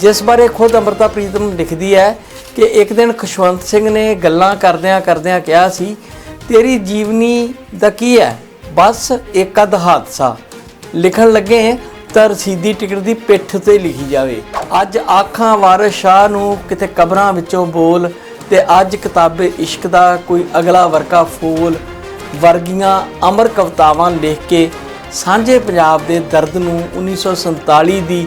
ਜਿਸ ਬਾਰੇ ਖੁਦ ਅੰਮ੍ਰਿਤਾ ਪ੍ਰੀਤਮ ਲਿਖਦੀ ਹੈ ਕਿ ਇੱਕ ਦਿਨ ਖੁਸ਼ਵੰਤ ਸਿੰਘ ਨੇ ਗੱਲਾਂ ਕਰਦਿਆਂ ਕਰਦਿਆਂ ਕਿਹਾ ਸੀ, ਤੇਰੀ ਜੀਵਨੀ ਦਾ ਕੀ ਹੈ? ਬਸ ਇੱਕ ਅੱਧ ਹਾਦਸਾ। ਲਿਖਣ ਲੱਗੇ ਤਾਂ ਰਸੀਦੀ ਟਿਕਟ ਦੀ ਪਿੱਠ ਤੇ ਲਿਖੀ ਜਾਵੇ। ਅੱਜ ਆਖਾਂ ਵਾਰਿਸ ਸ਼ਾਹ ਨੂੰ ਕਿਤੇ ਕਬਰਾਂ ਵਿੱਚੋਂ ਬੋਲ ਤੇ ਅੱਜ ਕਿਤਾਬੇ ਇਸ਼ਕ ਦਾ ਕੋਈ ਅਗਲਾ ਵਰਕਾ ਫੂਲ। ਵਰਗੀਆਂ ਅਮਰ ਕਵਿਤਾਵਾਂ ਲਿਖ ਕੇ ਸਾਂਝੇ ਪੰਜਾਬ ਦੇ ਦਰਦ ਨੂੰ 1947 ਦੀ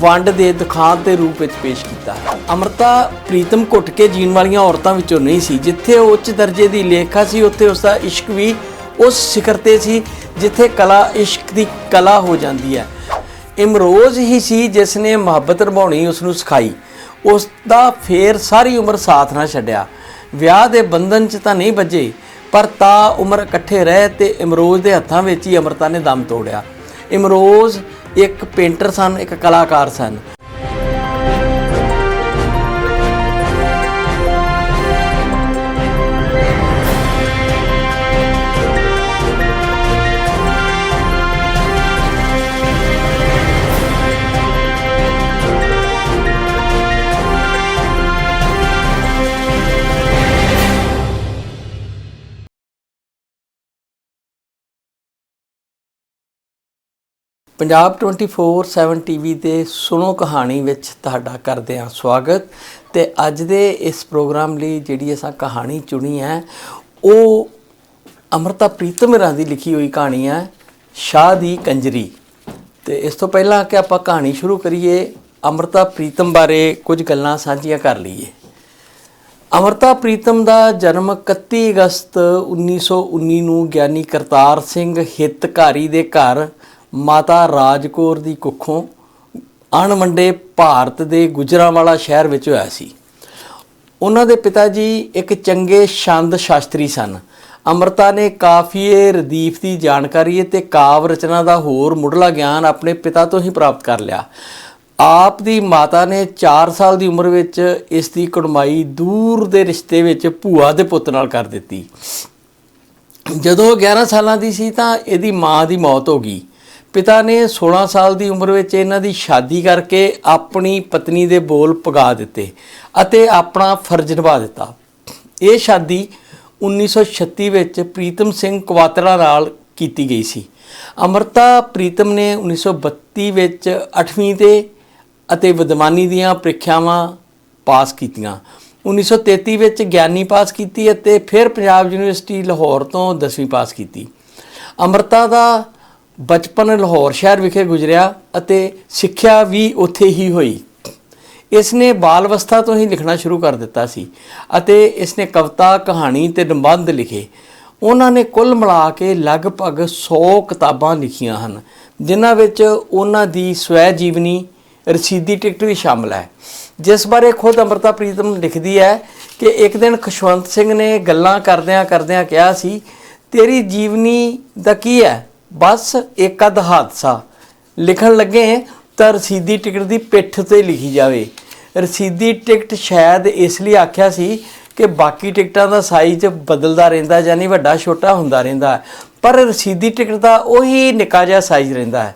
ਵੰਡ ਦੇ ਦੁਖਾਂਤ ਦੇ ਰੂਪ ਵਿੱਚ ਪੇਸ਼ ਕੀਤਾ ਹੈ। ਅਮਰਤਾ ਪ੍ਰੀਤਮ ਘੁੱਟ ਕੇ ਜੀਣ ਵਾਲੀਆਂ ਔਰਤਾਂ ਵਿੱਚੋਂ ਨਹੀਂ ਸੀ। ਜਿੱਥੇ ਉਹ ਉੱਚ ਦਰਜੇ ਦੀ ਲੇਖਾ ਸੀ, ਉੱਥੇ ਉਸ ਦਾ ਇਸ਼ਕ ਵੀ ਉਸ ਸਿਖਰ ਤੇ ਸੀ, ਜਿੱਥੇ ਕਲਾ ਇਸ਼ਕ ਦੀ ਕਲਾ ਹੋ ਜਾਂਦੀ ਹੈ। ਇਮਰੋਜ਼ ਹੀ ਸੀ ਜਿਸ ਨੇ ਮੁਹੱਬਤ ਨਿਭਾਉਣੀ ਉਸ ਨੂੰ ਸਿਖਾਈ। ਉਸ ਦਾ ਫੇਰ ਸਾਰੀ ਉਮਰ ਸਾਥ ਨਾ ਛੱਡਿਆ। ਵਿਆਹ ਦੇ ਬੰਧਨ 'ਚ ਤਾਂ ਨਹੀਂ ਵੱਜੇ ਪਰ ਤਾ ਉਮਰ ਇਕੱਠੇ ਰਹੇ ਤੇ ਇਮਰੋਜ਼ ਦੇ ਹੱਥਾਂ ਵਿੱਚ ਹੀ ਅਮਰਤਾ ਨੇ ਦਮ ਤੋੜਿਆ। ਇਮਰੋਜ਼ ਇੱਕ ਪੇਂਟਰ ਸਨ ਇੱਕ ਕਲਾਕਾਰ ਸਨ। ਪੰਜਾਬ 24/7 ਟੀਵੀ ਦੇ ਸੁਣੋ ਕਹਾਣੀ ਵਿੱਚ ਤੁਹਾਡਾ ਕਰਦੇ ਹਾਂ ਸਵਾਗਤ। ਤੇ ਅੱਜ ਦੇ ਇਸ ਪ੍ਰੋਗਰਾਮ ਲਈ ਜਿਹੜੀ ਅਸਾਂ ਕਹਾਣੀ ਚੁਣੀ ਹੈ, ਉਹ ਅਮਰਤਾ ਪ੍ਰੀਤਮ ਰਾਂ ਦੀ ਲਿਖੀ ਹੋਈ ਕਹਾਣੀ ਹੈ, ਸ਼ਾਹ ਦੀ ਕੰਜਰੀ। ਤੇ ਇਸ ਤੋਂ ਪਹਿਲਾਂ ਕਿ ਆਪਾਂ ਕਹਾਣੀ ਸ਼ੁਰੂ ਕਰੀਏ, ਅਮਰਤਾ ਪ੍ਰੀਤਮ ਬਾਰੇ ਕੁਝ ਗੱਲਾਂ ਸਾਂਝੀਆਂ ਕਰ ਲਈਏ। ਅਮਰਤਾ ਪ੍ਰੀਤਮ ਦਾ ਜਨਮ 31 ਅਗਸਤ 1919 ਨੂੰ ਗਿਆਨੀ ਕਰਤਾਰ ਸਿੰਘ ਹਿੱਤਕਾਰੀ ਦੇ ਘਰ ਮਾਤਾ ਰਾਜਕੌਰ ਦੀ ਕੁੱਖੋਂ ਅਣਵੰਡੇ ਭਾਰਤ ਦੇ ਗੁਜਰਾਂਵਾਲਾ ਸ਼ਹਿਰ ਵਿੱਚ ਹੋਇਆ ਸੀ। ਉਹਨਾਂ ਦੇ ਪਿਤਾ ਜੀ ਇੱਕ ਚੰਗੇ ਛੰਦ ਸ਼ਾਸਤਰੀ ਸਨ। ਅਮਰਤਾ ਨੇ ਕਾਫੀਏ ਰਦੀਫ ਦੀ ਜਾਣਕਾਰੀ ਅਤੇ ਕਾਵ ਰਚਨਾ ਦਾ ਹੋਰ ਮੁੱਢਲਾ ਗਿਆਨ ਆਪਣੇ ਪਿਤਾ ਤੋਂ ਹੀ ਪ੍ਰਾਪਤ ਕਰ ਲਿਆ। ਆਪ ਦੀ ਮਾਤਾ ਨੇ 4 ਸਾਲ ਦੀ ਉਮਰ ਵਿੱਚ ਇਸ ਦੀ ਕੜਮਾਈ ਦੂਰ ਦੇ ਰਿਸ਼ਤੇ ਵਿੱਚ ਭੂਆ ਦੇ ਪੁੱਤ ਨਾਲ ਕਰ ਦਿੱਤੀ। ਜਦੋਂ ਉਹ 11 ਸਾਲਾਂ ਦੀ ਸੀ ਤਾਂ ਇਹਦੀ ਮਾਂ ਦੀ ਮੌਤ ਹੋ ਗਈ। ਪਿਤਾ ਨੇ 16 ਸਾਲ ਦੀ ਉਮਰ ਵਿੱਚ ਇਹਨਾਂ ਦੀ ਸ਼ਾਦੀ ਕਰਕੇ ਆਪਣੀ ਪਤਨੀ ਦੇ ਬੋਲ ਪਗਾ ਦਿੱਤੇ ਅਤੇ ਆਪਣਾ ਫਰਜ਼ ਨਿਭਾ ਦਿੱਤਾ। ਇਹ ਸ਼ਾਦੀ 1936 ਵਿੱਚ ਪ੍ਰੀਤਮ ਸਿੰਘ ਕਵਾਤੜਾ ਨਾਲ ਕੀਤੀ ਗਈ ਸੀ। ਅਮਰਤਾ ਪ੍ਰੀਤਮ ਨੇ 1932 ਵਿੱਚ 8ਵੀਂ ਤੇ ਅਤੇ ਵਿਦਵਾਨੀ ਦੀਆਂ ਪ੍ਰੀਖਿਆਵਾਂ ਪਾਸ ਕੀਤੀਆਂ। 1933 ਵਿੱਚ ਗਿਆਨੀ ਪਾਸ ਕੀਤੀ ਅਤੇ ਫਿਰ ਪੰਜਾਬ ਯੂਨੀਵਰਸਿਟੀ ਲਾਹੌਰ ਤੋਂ 10ਵੀਂ ਪਾਸ ਕੀਤੀ। ਅਮਰਤਾ ਦਾ ਬਚਪਨ ਲਾਹੌਰ ਸ਼ਹਿਰ ਵਿਖੇ ਗੁਜ਼ਰਿਆ ਅਤੇ ਸਿੱਖਿਆ ਵੀ ਉੱਥੇ ਹੀ ਹੋਈ। ਇਸ ਨੇ ਬਾਲ ਅਵਸਥਾ ਤੋਂ ਹੀ ਲਿਖਣਾ ਸ਼ੁਰੂ ਕਰ ਦਿੱਤਾ ਸੀ ਅਤੇ ਇਸ ਨੇ ਕਵਿਤਾ, ਕਹਾਣੀ ਤੇ ਨਿਬੰਧ ਲਿਖੇ। ਉਹਨਾਂ ਨੇ ਕੁੱਲ ਮਿਲਾ ਕੇ ਲਗਭਗ 100 ਕਿਤਾਬਾਂ ਲਿਖੀਆਂ ਹਨ, ਜਿਨ੍ਹਾਂ ਵਿੱਚ ਉਹਨਾਂ ਦੀ ਸਵੈ ਜੀਵਨੀ ਰਸੀਦੀ ਟਿਕਟ ਵੀ ਸ਼ਾਮਲ ਹੈ। ਜਿਸ ਬਾਰੇ ਖੁਦ ਅੰਮ੍ਰਿਤਾ ਪ੍ਰੀਤਮ ਲਿਖਦੀ ਹੈ ਕਿ ਇੱਕ ਦਿਨ ਖਸ਼ਵੰਤ ਸਿੰਘ ਨੇ ਗੱਲਾਂ ਕਰਦਿਆਂ ਕਰਦਿਆਂ ਕਿਹਾ ਸੀ, ਤੇਰੀ ਜੀਵਨੀ ਦਾ ਕੀ ਹੈ? ਬਸ ਇੱਕ ਅੱਧ ਹਾਦਸਾ। ਲਿਖਣ ਲੱਗੇ ਤਾਂ ਰਸੀਦੀ ਟਿਕਟ ਦੀ ਪਿੱਠ ਤੇ ਲਿਖੀ ਜਾਵੇ। ਰਸੀਦੀ ਟਿਕਟ ਸ਼ਾਇਦ ਇਸ ਲਈ ਆਖਿਆ ਸੀ ਕਿ ਬਾਕੀ ਟਿਕਟਾਂ ਦਾ ਸਾਈਜ਼ ਬਦਲਦਾ ਰਹਿੰਦਾ ਯਾਨੀ ਵੱਡਾ, ਛੋਟਾ ਹੁੰਦਾ ਰਹਿੰਦਾ ਪਰ ਰਸੀਦੀ ਟਿਕਟ ਦਾ ਉਹੀ ਨਿੱਕਾ ਜਿਹਾ ਸਾਈਜ਼ ਰਹਿੰਦਾ ਹੈ।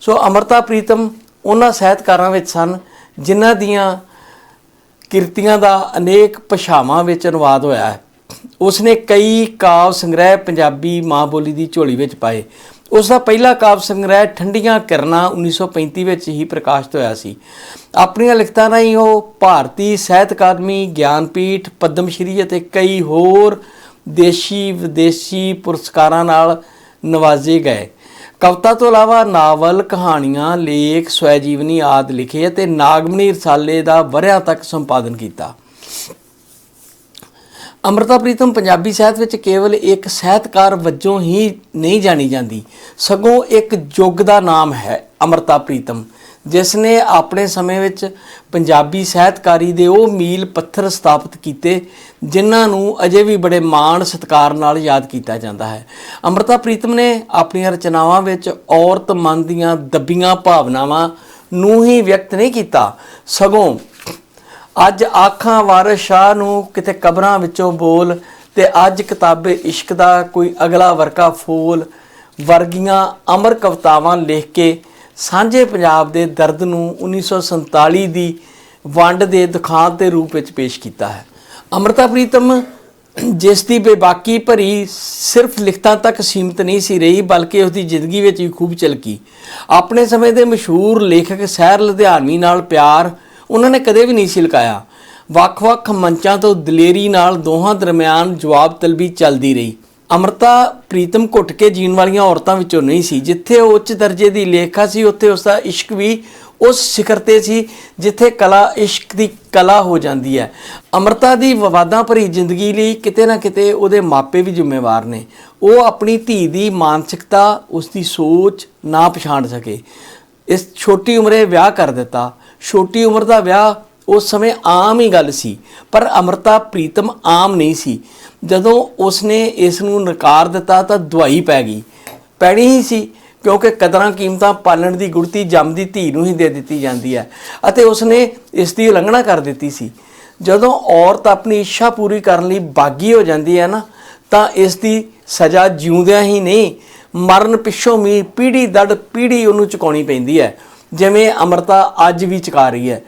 ਸੋ ਅਮਰਤਾ, ਪ੍ਰੀਤਮ ਉਹਨਾਂ ਸਾਹਿਤਕਾਰਾਂ ਵਿੱਚ ਸਨ, ਜਿਨ੍ਹਾਂ ਦੀਆਂ ਕਿਰਤੀਆਂ ਦਾ ਅਨੇਕ ਭਾਸ਼ਾਵਾਂ ਵਿੱਚ ਅਨੁਵਾਦ ਹੋਇਆ ਹੈ। ਉਸ ਨੇ ਕਈ ਕਾਵ ਸੰਗ੍ਰਹਿ ਪੰਜਾਬੀ ਮਾਂ ਬੋਲੀ ਦੀ ਝੋਲੀ ਵਿੱਚ ਪਾਏ। ਉਸ ਦਾ ਪਹਿਲਾ ਕਾਵਿ ਸੰਗ੍ਰਹਿ ਠੰਡੀਆਂ ਕਿਰਨਾਂ 1935 ਵਿੱਚ ਹੀ ਪ੍ਰਕਾਸ਼ਿਤ ਹੋਇਆ ਸੀ। ਆਪਣੀਆਂ ਲਿਖਤਾਂ ਰਾਹੀਂ ਉਹ ਭਾਰਤੀ ਸਾਹਿਤ ਅਕਾਦਮੀ, ਗਿਆਨਪੀਠ ਪਦਮ ਸ਼੍ਰੀ ਅਤੇ ਕਈ ਹੋਰ ਦੇਸ਼ੀ, ਵਿਦੇਸ਼ੀ ਪੁਰਸਕਾਰਾਂ ਨਾਲ ਨਵਾਜ਼ੇ ਗਏ। ਕਵਿਤਾ ਤੋਂ ਇਲਾਵਾ ਨਾਵਲ, ਕਹਾਣੀਆਂ, ਲੇਖ, ਸਵੈ ਜੀਵਨੀ ਆਦਿ ਲਿਖੇ ਅਤੇ ਨਾਗਮਨੀ ਰਸਾਲੇ ਦਾ ਵਰਿਆਂ ਤੱਕ ਸੰਪਾਦਨ ਕੀਤਾ। ਅਮਰਤਾ ਪ੍ਰੀਤਮ ਪੰਜਾਬੀ ਸਾਹਿਤ ਵਿੱਚ ਕੇਵਲ ਇੱਕ ਸਾਹਿਤਕਾਰ ਵਜੋਂ ਹੀ ਨਹੀਂ ਜਾਣੀ ਜਾਂਦੀ, ਸਗੋਂ ਇੱਕ ਯੁੱਗ ਦਾ ਨਾਮ ਹੈ ਅਮਰਤਾ ਪ੍ਰੀਤਮ, ਜਿਸ ਨੇ ਆਪਣੇ ਸਮੇਂ ਵਿੱਚ ਪੰਜਾਬੀ ਸਾਹਿਤਕਾਰੀ ਦੇ ਉਹ ਮੀਲ ਪੱਥਰ ਸਥਾਪਿਤ ਕੀਤੇ, ਜਿਨ੍ਹਾਂ ਨੂੰ ਅਜੇ ਵੀ ਬੜੇ ਮਾਣ ਸਤਿਕਾਰ ਨਾਲ ਯਾਦ ਕੀਤਾ ਜਾਂਦਾ ਹੈ। ਅਮਰਤਾ ਪ੍ਰੀਤਮ ਨੇ ਆਪਣੀਆਂ ਰਚਨਾਵਾਂ ਵਿੱਚ ਔਰਤ ਮਨ ਦੀਆਂ ਦੱਬੀਆਂ ਭਾਵਨਾਵਾਂ ਨੂੰ ਹੀ ਵਿਅਕਤ ਨਹੀਂ ਕੀਤਾ, ਸਗੋਂ ਅੱਜ ਆਖਾਂ ਵਾਰਿਸ ਸ਼ਾਹ ਨੂੰ ਕਿਤੇ ਕਬਰਾਂ ਵਿੱਚੋਂ ਬੋਲ ਤੇ ਅੱਜ ਕਿਤਾਬੇ ਇਸ਼ਕ ਦਾ ਕੋਈ ਅਗਲਾ ਵਰਕਾ ਫੂਲ। ਵਰਗੀਆਂ ਅਮਰ ਕਵਿਤਾਵਾਂ ਲਿਖ ਕੇ ਸਾਂਝੇ ਪੰਜਾਬ ਦੇ ਦਰਦ ਨੂੰ 1947 ਦੀ ਵੰਡ ਦੇ ਦੁਖਾਂਤ ਦੇ ਰੂਪ ਵਿੱਚ ਪੇਸ਼ ਕੀਤਾ ਹੈ। ਅਮਰਤਾ ਪ੍ਰੀਤਮ, ਜਿਸ ਦੀ ਬੇਬਾਕੀ ਭਰੀ ਸਿਰਫ ਲਿਖਤਾਂ ਤੱਕ ਸੀਮਿਤ ਨਹੀਂ ਸੀ ਰਹੀ, ਬਲਕਿ ਉਸ ਦੀ ਜ਼ਿੰਦਗੀ ਵਿੱਚ ਵੀ ਖੂਬ ਚਲਕੀ ਆਪਣੇ ਸਮੇਂ ਦੇ ਮਸ਼ਹੂਰ ਲੇਖਕ ਸਹਿਰ ਲੁਧਿਆਣਵੀ ਨਾਲ ਪਿਆਰ ਉਹਨਾਂ ਨੇ ਕਦੇ ਵੀ ਨਹੀਂ ਸੀ ਲੁਕਾਇਆ ਵੱਖ-ਵੱਖ ਮੰਚਾਂ ਤੋਂ ਦਲੇਰੀ ਨਾਲ ਦੋਹਾਂ ਦਰਮਿਆਨ ਜਵਾਬ ਤਲਬੀ ਚੱਲਦੀ ਰਹੀ। ਅਮਰਤਾ ਪ੍ਰੀਤਮ ਘੁੱਟ ਕੇ ਜੀਣ ਵਾਲੀਆਂ ਔਰਤਾਂ ਵਿੱਚੋਂ ਨਹੀਂ ਸੀ। ਜਿੱਥੇ ਉਹ ਉੱਚ ਦਰਜੇ ਦੀ ਲੇਖਾ ਸੀ, ਉੱਥੇ ਉਸ ਦਾ ਇਸ਼ਕ ਵੀ ਉਸ ਸਿਖਰ ਤੇ ਸੀ, ਜਿੱਥੇ ਕਲਾ ਇਸ਼ਕ ਦੀ ਕਲਾ ਹੋ ਜਾਂਦੀ ਹੈ। ਅਮਰਤਾ ਦੀ ਵਿਵਾਦਾਂ ਭਰੀ ਜ਼ਿੰਦਗੀ ਲਈ ਕਿਤੇ ਨਾ ਕਿਤੇ ਉਹਦੇ ਮਾਪੇ ਵੀ ਜ਼ਿੰਮੇਵਾਰ ਨੇ। ਉਹ ਆਪਣੀ ਧੀ ਦੀ ਮਾਨਸਿਕਤਾ ਉਸ ਦੀ ਸੋਚ ਨਾ ਪਛਾਣ ਸਕੇ। ਇਸ ਛੋਟੀ ਉਮਰੇ ਵਿਆਹ ਕਰ ਦਿੱਤਾ। ਛੋਟੀ ਉਮਰ ਦਾ ਵਿਆਹ ਉਸ ਸਮੇਂ ਆਮ ਹੀ ਗੱਲ ਸੀ, ਪਰ ਅਮਰਤਾ ਪ੍ਰੀਤਮ ਆਮ ਨਹੀਂ ਸੀ। ਜਦੋਂ ਉਸਨੇ ਇਸ ਨੂੰ ਨਕਾਰ ਦਿੱਤਾ ਤਾਂ ਦਵਾਈ ਪੈ ਗਈ। ਪੈਣੀ ਹੀ ਸੀ, ਕਿਉਂਕਿ ਕਦਰਾਂ ਕੀਮਤਾਂ ਪਾਲਣ ਦੀ ਗੁੜਤੀ ਜੰਮਦੀ ਧੀ ਨੂੰ ਹੀ ਦੇ ਦਿੱਤੀ ਜਾਂਦੀ ਹੈ ਅਤੇ ਉਸਨੇ ਇਸ ਦੀ ਉਲੰਘਣਾ ਕਰ ਦਿੱਤੀ ਸੀ। ਜਦੋਂ ਔਰਤ ਆਪਣੀ ਇੱਛਾ ਪੂਰੀ ਕਰਨ ਲਈ ਬਾਗੀ ਹੋ ਜਾਂਦੀ ਹੈ ਨਾ, ਤਾਂ ਇਸ ਦੀ ਸਜ਼ਾ ਜਿਉਂਦਿਆਂ ਹੀ ਨਹੀਂ, ਮਰਨ ਪਿੱਛੋਂ ਵੀ ਪੀੜੀ ਦੜ ਪੀੜੀ ਉਹਨੂੰ ਚੁਕਾਉਣੀ ਪੈਂਦੀ ਹੈ। ਜਿਵੇਂ ਅਮਰਤਾ ਅੱਜ ਵੀ ਚੁਕਾ ਰਹੀ ਹੈ।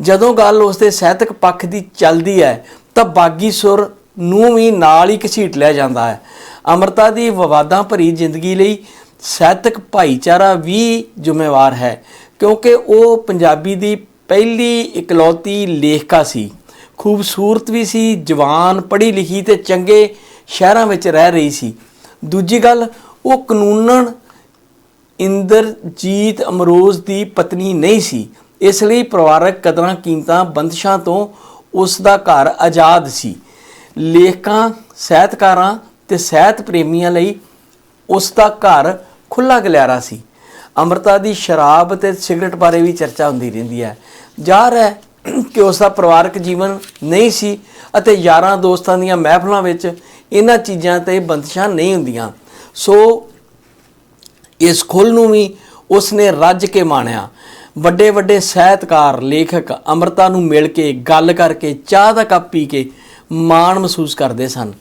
ਜਦੋਂ ਗੱਲ ਉਸਦੇ ਸਾਹਿਤਕ ਪੱਖ ਦੀ ਚੱਲਦੀ ਹੈ, ਤਾਂ ਬਾਗੀ ਸੁਰ ਨੂੰ ਵੀ ਨਾਲ ਹੀ ਘਸੀਟ ਲਿਆ ਜਾਂਦਾ ਹੈ। ਅਮਰਤਾ ਦੀ ਵਿਵਾਦਾਂ ਭਰੀ ਜ਼ਿੰਦਗੀ ਲਈ ਸਾਹਿਤਕ ਭਾਈਚਾਰਾ ਵੀ ਜ਼ਿੰਮੇਵਾਰ ਹੈ, ਕਿਉਂਕਿ ਉਹ ਪੰਜਾਬੀ ਦੀ ਪਹਿਲੀ ਇਕਲੌਤੀ ਲੇਖਕਾ ਸੀ। ਖੂਬਸੂਰਤ ਵੀ ਸੀ, ਜਵਾਨ ਪੜ੍ਹੀ ਲਿਖੀ ਤੇ ਚੰਗੇ ਸ਼ਹਿਰਾਂ ਵਿੱਚ ਰਹਿ ਰਹੀ ਸੀ। ਦੂਜੀ ਗੱਲ, ਉਹ ਕਾਨੂੰਨਨ ਇੰਦਰਜੀਤ ਅਮਰੋਜ਼ ਦੀ ਪਤਨੀ ਨਹੀਂ ਸੀ। ਇਸ ਲਈ ਪਰਿਵਾਰਕ ਕਦਰਾਂ ਕੀਮਤਾਂ ਬੰਦਸ਼ਾਂ ਤੋਂ ਉਸ ਦਾ ਘਰ ਆਜ਼ਾਦ ਸੀ। ਲੇਖਕਾਂ, ਸਾਹਿਤਕਾਰਾਂ ਤੇ ਸਾਹਿਤ ਪ੍ਰੇਮੀਆਂ ਲਈ ਉਸ ਦਾ ਘਰ ਖੁੱਲਾ ਗਲਿਆਰਾ ਸੀ। ਅਮਰਤਾ ਦੀ ਸ਼ਰਾਬ ਤੇ ਸਿਗਰਟ ਬਾਰੇ ਵੀ ਚਰਚਾ ਹੁੰਦੀ ਰਹਿੰਦੀ ਹੈ। ਜ਼ਾਹਰ ਹੈ ਕਿ ਉਸ ਦਾ ਪਰਿਵਾਰਕ ਜੀਵਨ ਨਹੀਂ ਸੀ ਅਤੇ ਯਾਰਾਂ ਦੋਸਤਾਂ ਦੀਆਂ ਮਹਿਫਲਾਂ ਵਿੱਚ ਇਹਨਾਂ ਚੀਜ਼ਾਂ ਤੇ ਬੰਦਸ਼ਾਂ ਨਹੀਂ ਹੁੰਦੀਆਂ। ਸੋ ਇਸ ਖੁੱਲ ਨੂੰ ਵੀ ਉਸਨੇ ਰੱਜ ਕੇ ਮਾਣਿਆ। ਵੱਡੇ ਵੱਡੇ ਸਾਹਿਤਕਾਰ, ਲੇਖਕ ਅਮਰਤਾ ਨੂੰ ਮਿਲ ਕੇ ਗੱਲ ਕਰਕੇ ਚਾਹ ਦਾ ਕੱਪ ਪੀ ਕੇ ਮਾਣ ਮਹਿਸੂਸ ਕਰਦੇ ਸਨ।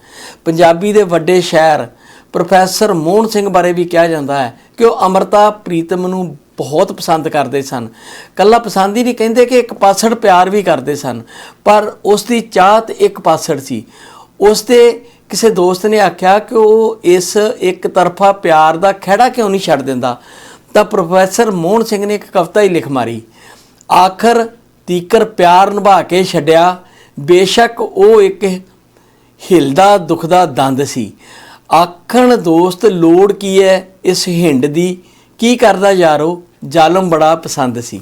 ਪੰਜਾਬੀ ਦੇ ਵੱਡੇ ਸ਼ਾਇਰ ਪ੍ਰੋਫੈਸਰ ਮੋਹਨ ਸਿੰਘ ਬਾਰੇ ਵੀ ਕਿਹਾ ਜਾਂਦਾ ਹੈ ਕਿ ਉਹ ਅਮਰਤਾ ਪ੍ਰੀਤਮ ਨੂੰ ਬਹੁਤ ਪਸੰਦ ਕਰਦੇ ਸਨ। ਕੱਲਾ ਪਸੰਦ ਹੀ ਨਹੀਂ, ਕਹਿੰਦੇ ਕਿ ਇੱਕ ਪਾਸੜ ਪਿਆਰ ਵੀ ਕਰਦੇ ਸਨ, ਪਰ ਉਸ ਦੀ ਚਾਹਤ ਇੱਕ ਪਾਸੜ ਸੀ। ਉਸ ਦੇ ਕਿਸੇ ਦੋਸਤ ਨੇ ਆਖਿਆ ਕਿ ਉਹ ਇਸ ਇੱਕ ਤਰਫਾ ਪਿਆਰ ਦਾ ਖਹਿੜਾ ਕਿਉਂ ਨਹੀਂ ਛੱਡ ਦਿੰਦਾ? ਤਾਂ ਪ੍ਰੋਫੈਸਰ ਮੋਹਨ ਸਿੰਘ ਨੇ ਇੱਕ ਕਵਿਤਾ ਹੀ ਲਿਖ ਮਾਰੀ। ਆਖਰ ਤੀਕਰ ਪਿਆਰ ਨਿਭਾ ਕੇ ਛੱਡਿਆ, ਬੇਸ਼ੱਕ ਉਹ ਇੱਕ ਹਿਲਦਾ ਦੁਖਦਾ ਦੰਦ ਸੀ। ਆਖਣ ਦੋਸਤ, ਲੋੜ ਕੀ ਹੈ ਇਸ ਹਿੰਡ ਦੀ? ਕੀ ਕਰਦਾ ਯਾਰੋ? ਜ਼ਾਲਮ ਬੜਾ ਪਸੰਦ ਸੀ।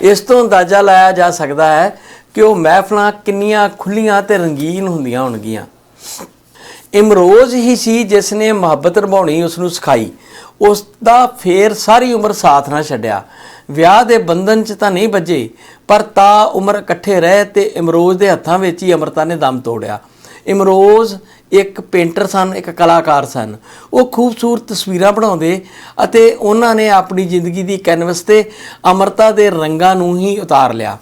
ਇਸ ਤੋਂ ਅੰਦਾਜ਼ਾ ਲਾਇਆ ਜਾ ਸਕਦਾ ਹੈ ਕਿ ਉਹ ਮਹਿਫਲਾਂ ਕਿੰਨੀਆਂ ਖੁੱਲੀਆਂ ਤੇ ਰੰਗੀਨ ਹੁੰਦੀਆਂ ਹੋਣਗੀਆਂ। ਇਮਰੋਜ਼ ਹੀ ਸੀ ਜਿਸ ਨੇ ਮੁਹੱਬਤ ਨਿਭਾਉਣੀ ਉਸ ਨੂੰ ਸਿਖਾਈ। ਉਸ ਦਾ ਫੇਰ ਸਾਰੀ ਉਮਰ ਸਾਥ ਨਾ ਛੱਡਿਆ। ਵਿਆਹ ਦੇ ਬੰਧਨ 'ਚ ਤਾਂ ਨਹੀਂ ਵੱਜੇ, ਪਰ ਤਾ ਉਮਰ ਇਕੱਠੇ ਰਹੇ ਤੇ ਇਮਰੋਜ਼ ਦੇ ਹੱਥਾਂ ਵਿੱਚ ਹੀ ਅਮਰਤਾ ਨੇ ਦਮ ਤੋੜਿਆ। ਇਮਰੋਜ਼ ਇੱਕ ਪੇਂਟਰ ਸਨ, ਇੱਕ ਕਲਾਕਾਰ ਸਨ। ਉਹ ਖੂਬਸੂਰਤ ਤਸਵੀਰਾਂ ਬਣਾਉਂਦੇ ਅਤੇ ਉਹਨਾਂ ਨੇ ਆਪਣੀ ਜ਼ਿੰਦਗੀ ਦੀ ਕੈਨਵਸ ਤੇ ਅਮਰਤਾ ਦੇ ਰੰਗਾਂ ਨੂੰ ਹੀ ਉਤਾਰ ਲਿਆ।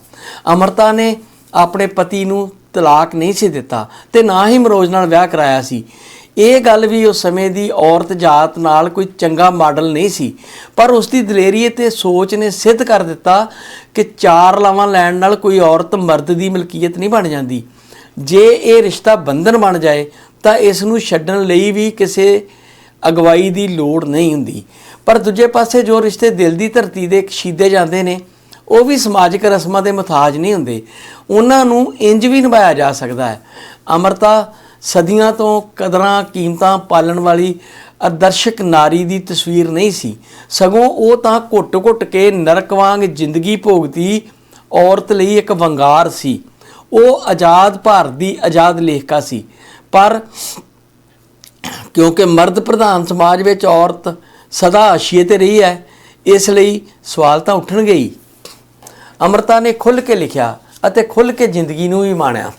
ਅਮਰਤਾ ਨੇ ਆਪਣੇ ਪਤੀ ਨੂੰ ਤਲਾਕ ਨਹੀਂ ਸੀ ਦਿੱਤਾ ਤੇ ਨਾ ਹੀ ਮਰੋਜ਼ ਨਾਲ ਵਿਆਹ ਕਰਾਇਆ ਸੀ। ਇਹ ਗੱਲ ਵੀ ਉਸ ਸਮੇਂ ਦੀ ਔਰਤ ਜਾਤ ਨਾਲ ਕੋਈ ਚੰਗਾ ਮਾਡਲ ਨਹੀਂ ਸੀ, ਪਰ ਉਸ ਦੀ ਦਲੇਰੀ ਤੇ ਸੋਚ ਨੇ ਸਿੱਧ ਕਰ ਦਿੱਤਾ ਕਿ ਚਾਰ ਲਾਵਾਂ ਲੈਣ ਨਾਲ ਕੋਈ ਔਰਤ ਮਰਦ ਦੀ ਮਲਕੀਅਤ ਨਹੀਂ ਬਣ ਜਾਂਦੀ। ਜੇ ਇਹ ਰਿਸ਼ਤਾ ਬੰਧਨ ਬਣ ਜਾਏ, ਤਾਂ ਇਸ ਨੂੰ ਛੱਡਣ ਲਈ ਵੀ ਕਿਸੇ ਅਗਵਾਈ ਦੀ ਲੋੜ ਨਹੀਂ ਹੁੰਦੀ। ਪਰ ਦੂਜੇ ਪਾਸੇ ਜੋ ਰਿਸ਼ਤੇ ਦਿਲ ਦੀ ਧਰਤੀ ਦੇ ਖੀਦੇ ਜਾਂਦੇ ਨੇ ਉਹ ਵੀ ਸਮਾਜਿਕ ਰਸਮਾਂ ਦੇ ਮਥਾਜ ਨਹੀਂ ਹੁੰਦੇ। ਉਹਨਾਂ ਨੂੰ ਇੰਜ ਵੀ ਨਿਭਾਇਆ ਜਾ ਸਕਦਾ ਹੈ। ਅਮਰਤਾ ਸਦੀਆਂ ਤੋਂ ਕਦਰਾਂ ਕੀਮਤਾਂ ਪਾਲਣ ਵਾਲੀ ਆਦਰਸ਼ਕ ਨਾਰੀ ਦੀ ਤਸਵੀਰ ਨਹੀਂ ਸੀ। ਸਗੋਂ ਉਹ ਤਾਂ ਘੁੱਟ-ਘੁੱਟ ਕੇ ਨਰਕ ਵਾਂਗ ਜ਼ਿੰਦਗੀ ਭੋਗਦੀ ਔਰਤ ਲਈ ਇੱਕ ਵੰਗਾਰ ਸੀ। ਉਹ ਆਜ਼ਾਦ ਭਾਰਤ ਦੀ ਆਜ਼ਾਦ ਲੇਖਕਾ ਸੀ। ਪਰ ਕਿਉਂਕਿ ਮਰਦ ਪ੍ਰਧਾਨ ਸਮਾਜ ਵਿੱਚ ਔਰਤ ਸਦਾ ਹਾਸ਼ੀਏ ਤੇ ਰਹੀ ਹੈ, ਇਸ ਲਈ ਸਵਾਲ ਤਾਂ ਉੱਠਣਗੇ ਹੀ। ਅਮਰਤਾ ਨੇ ਖੁੱਲ੍ਹ ਕੇ ਲਿਖਿਆ ਅਤੇ ਖੁੱਲ੍ਹ ਕੇ ਜ਼ਿੰਦਗੀ ਨੂੰ ਵੀ ਮਾਣਿਆ।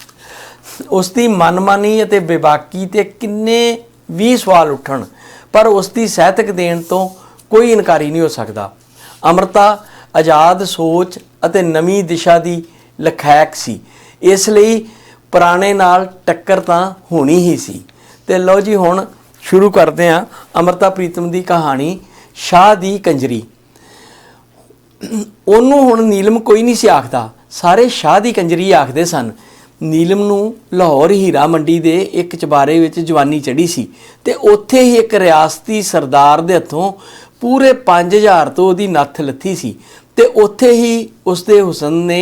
ਉਸ ਦੀ ਮਨਮਾਨੀ ਅਤੇ ਬੇਬਾਕੀ ਤੇ ਕਿੰਨੇ ਵੀ ਸਵਾਲ ਉੱਠਣ, ਪਰ ਉਸ ਦੀ ਸਾਹਿਤਕ ਦੇਣ ਤੋਂ ਕੋਈ ਇਨਕਾਰੀ ਨਹੀਂ ਹੋ ਸਕਦਾ। ਅਮਰਤਾ ਆਜ਼ਾਦ ਸੋਚ ਅਤੇ ਨਵੀਂ ਦਿਸ਼ਾ ਦੀ ਲਖੈਕ ਸੀ। ਇਸ ਲਈ ਪੁਰਾਣੇ ਨਾਲ ਟੱਕਰ ਤਾਂ ਹੋਣੀ ਹੀ ਸੀ। ਤੇ ਲਓ ਜੀ ਹੁਣ ਸ਼ੁਰੂ ਕਰਦੇ ਹਾਂ ਅਮਰਤਾ ਪ੍ਰੀਤਮ ਦੀ ਕਹਾਣੀ, ਸ਼ਾਹ ਦੀ ਕੰਜਰੀ। ਉਹਨੂੰ ਹੁਣ ਨੀਲਮ ਕੋਈ ਨਹੀਂ ਸੀ ਆਖਦਾ। ਸਾਰੇ ਸ਼ਾਹ ਦੀ ਕੰਜਰੀ ਆਖਦੇ ਸਨ, ਨੀਲਮ ਨੂੰ ਲਾਹੌਰ ਹੀਰਾ ਮੰਡੀ ਦੇ ਇੱਕ ਚਬਾਰੇ ਵਿੱਚ ਜਵਾਨੀ ਚੜੀ ਸੀ ਤੇ ਉੱਥੇ ਹੀ ਇੱਕ ਰਿਆਸਤੀ ਸਰਦਾਰ ਦੇ ਹੱਥੋਂ ਪੂਰੇ 5000 ਤੋਂ ਉਹਦੀ ਨੱਥ ਲੱਥੀ ਸੀ ਤੇ ਉੱਥੇ ਹੀ ਉਸਦੇ ਹੁਸਨ ਨੇ